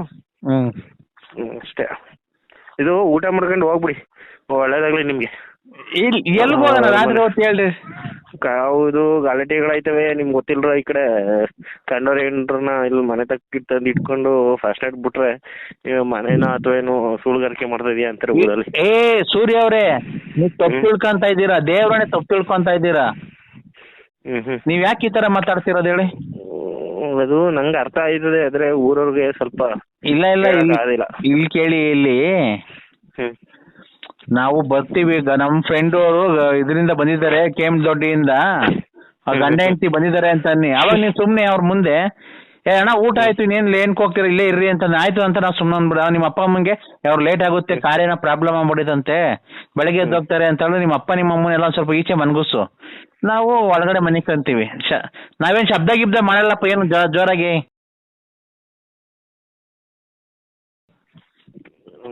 ಹ್ಮ್, ಅಷ್ಟೇ. ಇದು ಊಟ ಮಾಡ್ಕೊಂಡು ಹೋಗ್ಬಿಡಿ. ಒಳ್ಳೇದಾಗ್ಲಿ ನಿಮ್ಗೆ. ಇಲ್ಲಿ ಎಲ್ಗ್ ಹೋಗೋಣ ರಾತ್ರಿ ಹೊತ್ತು ಹೇಳ್ರಿ? ಹೌದು ಗಲಾಟೆಗಳಾಯ್ತವೆ ನಿಮ್ಗೆ ಗೊತ್ತಿಲ್ರ ಈ ಕಡೆ. ಕಂಡೋರ್ ಏನ್ರನ್ನ ಇಲ್ಲಿ ಮನೆ ತಕ್ಕ ತಂದು ಇಟ್ಕೊಂಡು ಫಸ್ಟ್ ಏಡ್ ಬಿಟ್ರೆ ಮನೇನ ಅಥವಾ ಏನು ಸುಳ್ಗಾರಿಕೆ ಮಾಡ್ತಾ ಇದೀಯ ಅಂತಾರೆ ಊರಲ್ಲಿ? ಏ ಸೂರ್ಯ ಅವ್ರೆ ನೀವ್ ತಪ್ಪು ತಿಳ್ಕೊಂತ ಇದ್ದೀರಾ? ದೇವ್ರನ್ನೇ ತಪ್ಪು ತಿಳ್ಕೊಂತ ಇದ್ದೀರಾ? ಹ್ಮ್ ಹ್ಮ್. ನೀವ್ ಯಾಕೆ ಈ ತರ ಮಾತಾಡ್ತಿರೋದು ಹೇಳಿ? ಅದು ನಂಗೆ ಅರ್ಥ ಆಯ್ತದೆ ಆದ್ರೆ ಊರವ್ರಿಗೆ ಸ್ವಲ್ಪ ಇಲ್ಲ ಇಲ್ಲ ಇಲ್ಲಿ ಕೇಳಿ ಇಲ್ಲಿ. ಹ್ಮ್. ನಾವು ಬರ್ತೀವಿ. ಈಗ ನಮ್ ಫ್ರೆಂಡ್ ಅವರು ಇದರಿಂದ ಬಂದಿದ್ದಾರೆ ಕೆ ದೊಡ್ಡಿಯಿಂದ ಆ ಗಂಡ ಹೆಂಡತಿ ಬಂದಿದ್ದಾರೆ ಅಂತ ಅನ್ನಿ. ಅವಾಗ ನೀವು ಸುಮ್ನೆ ಅವ್ರ ಮುಂದೆ ಏ ಅಣ್ಣ ಊಟ ಆಯ್ತು ಇನ್ನೇನ್ ಲೇನ್ಕ್ ಹೋಗ್ತೀರ? ಇಲ್ಲೇ ಇರ್ರಿ ಅಂತ ಆಯ್ತು ಅಂತ ನಾವು ಸುಮ್ಮನೆ ಅಂದ್ಬಿಡ ನಿಮ್ಮ ಅಪ್ಪ ಅಮ್ಮಂಗೆ ಅವ್ರು ಲೇಟ್ ಆಗುತ್ತೆ ಕಾರ್ ಏನೋ ಪ್ರಾಬ್ಲಮ್ ಆಗ್ಬಿಡಿದಂತೆ ಬೆಳಗ್ಗೆ ಎದ್ದು ಹೋಗ್ತಾರೆ ಅಂತ ಹೇಳಿ ನಿಮ್ಮ ಅಪ್ಪ ನಿಮ್ಮ ಅಮ್ಮನ ಎಲ್ಲ ಸ್ವಲ್ಪ ಈಚೆ ಮನ್ಗುಸು ನಾವು ಒಳಗಡೆ ಮನೆ ಕಂತೀವಿ ಶ ನಾವೇನ್ ಶಬ್ದ ಗಿಬ್ದ ಮಾಡಲ್ಲಪ್ಪ ಏನು ಜೋರಾಗಿ ಆ,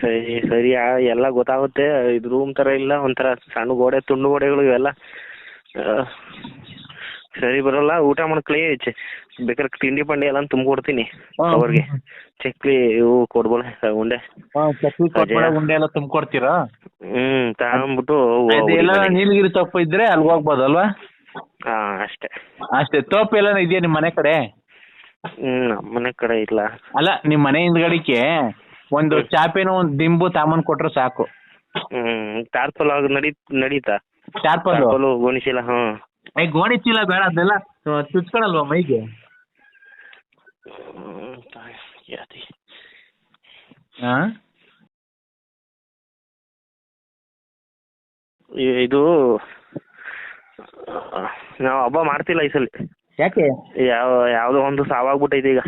ಸರಿ ಸರಿ ಎಲ್ಲ ಗೊತ್ತಾಗುತ್ತೆ. ಇದು ರೂಮ್ ತರ ಇಲ್ಲ ಒಂಥರ ಸಣ್ಣ ಗೋಡೆ ತುಂಡು ಗೋಡೆಗಳು ಇವೆಲ್ಲ. ಸರಿ ಬರಲ್ಲ ಊಟ ಮಾಡ್ಕೊಳ್ಳಿ ಚೆ- ಬೇಕಾದ್ರೆ ತಿಂಡಿ ಪಂಡಿ ಎಲ್ಲ ತುಂಬಿಕೊಡ್ತೀನಿ ಕೊಡ್ತೀನಿ ಅವ್ರಿಗೆ. ಚಕ್ಲಿ ಇವು ಕೊಡ್ಬೋಲ ಉಂಡೆ. ಚಕ್ಲಿ ಕೊಟ್ಬಿಡ, ಉಂಡೆ ಎಲ್ಲ ತುಂಬಿಕೊಡ್ತೀರಾ? ಹ್ಮ್ ತಗೊಂಬಿಟ್ಟು ಇದೆಲ್ಲ ನೀಲಗಿರಿ ತಪ್ಪು ಇದ್ರೆ ಅಲ್ಗ್ ಹೋಗ್ಬೋದಲ್ವಾ ಹಾ ಅಷ್ಟೇ. ಅಷ್ಟೇ ತೋಪ್ ಎಲ್ಲ ಇದೆಯಾ ನಿಮ್ ಮನೆ ಕಡೆ? ಹ್ಮ್ ನಮ್ಮನೆ ಕಡೆ ಇಲ್ಲ. ಅಲ್ಲ ನಿಮ್ ಮನೆ ಹಿಂದ್ಗಡಿಕೆ ಒಂದು ಚಾಪಿನ ಒಂದು ದಿಂಬು ತಾಮನ್ ಕೊಟ್ರೆ ಸಾಕು. ಹ್ಮ್ ಟಾರ್ಪಲ್ ಆಗ ನಡಿ ನಡೀತಾ? ಟಾರ್ಪಲ್ ಗೋಣಿಚೀಲ ಹ್ಮ್. ಏ ಗೋಣಿಚೀಲ ಬೇಡ ಅದೆಲ್ಲ ಚುಚ್ಕೊಳಲ್ವಾ ಮೈಗೆ. ಹಾ ಇದು ನಾವು ಹಬ್ಬ ಮಾಡ್ತಿಲ್ಲ ಈ ಸಲ. ಯಾಕೆ? ಯಾವ ಯಾವ್ದೋ ಒಂದು ಸಾವಾಗ್ಬಿಟ್ಟೈತೆ ಈಗ.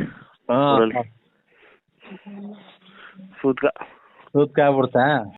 सूद का सूद क्या पड़ता है। हाँ।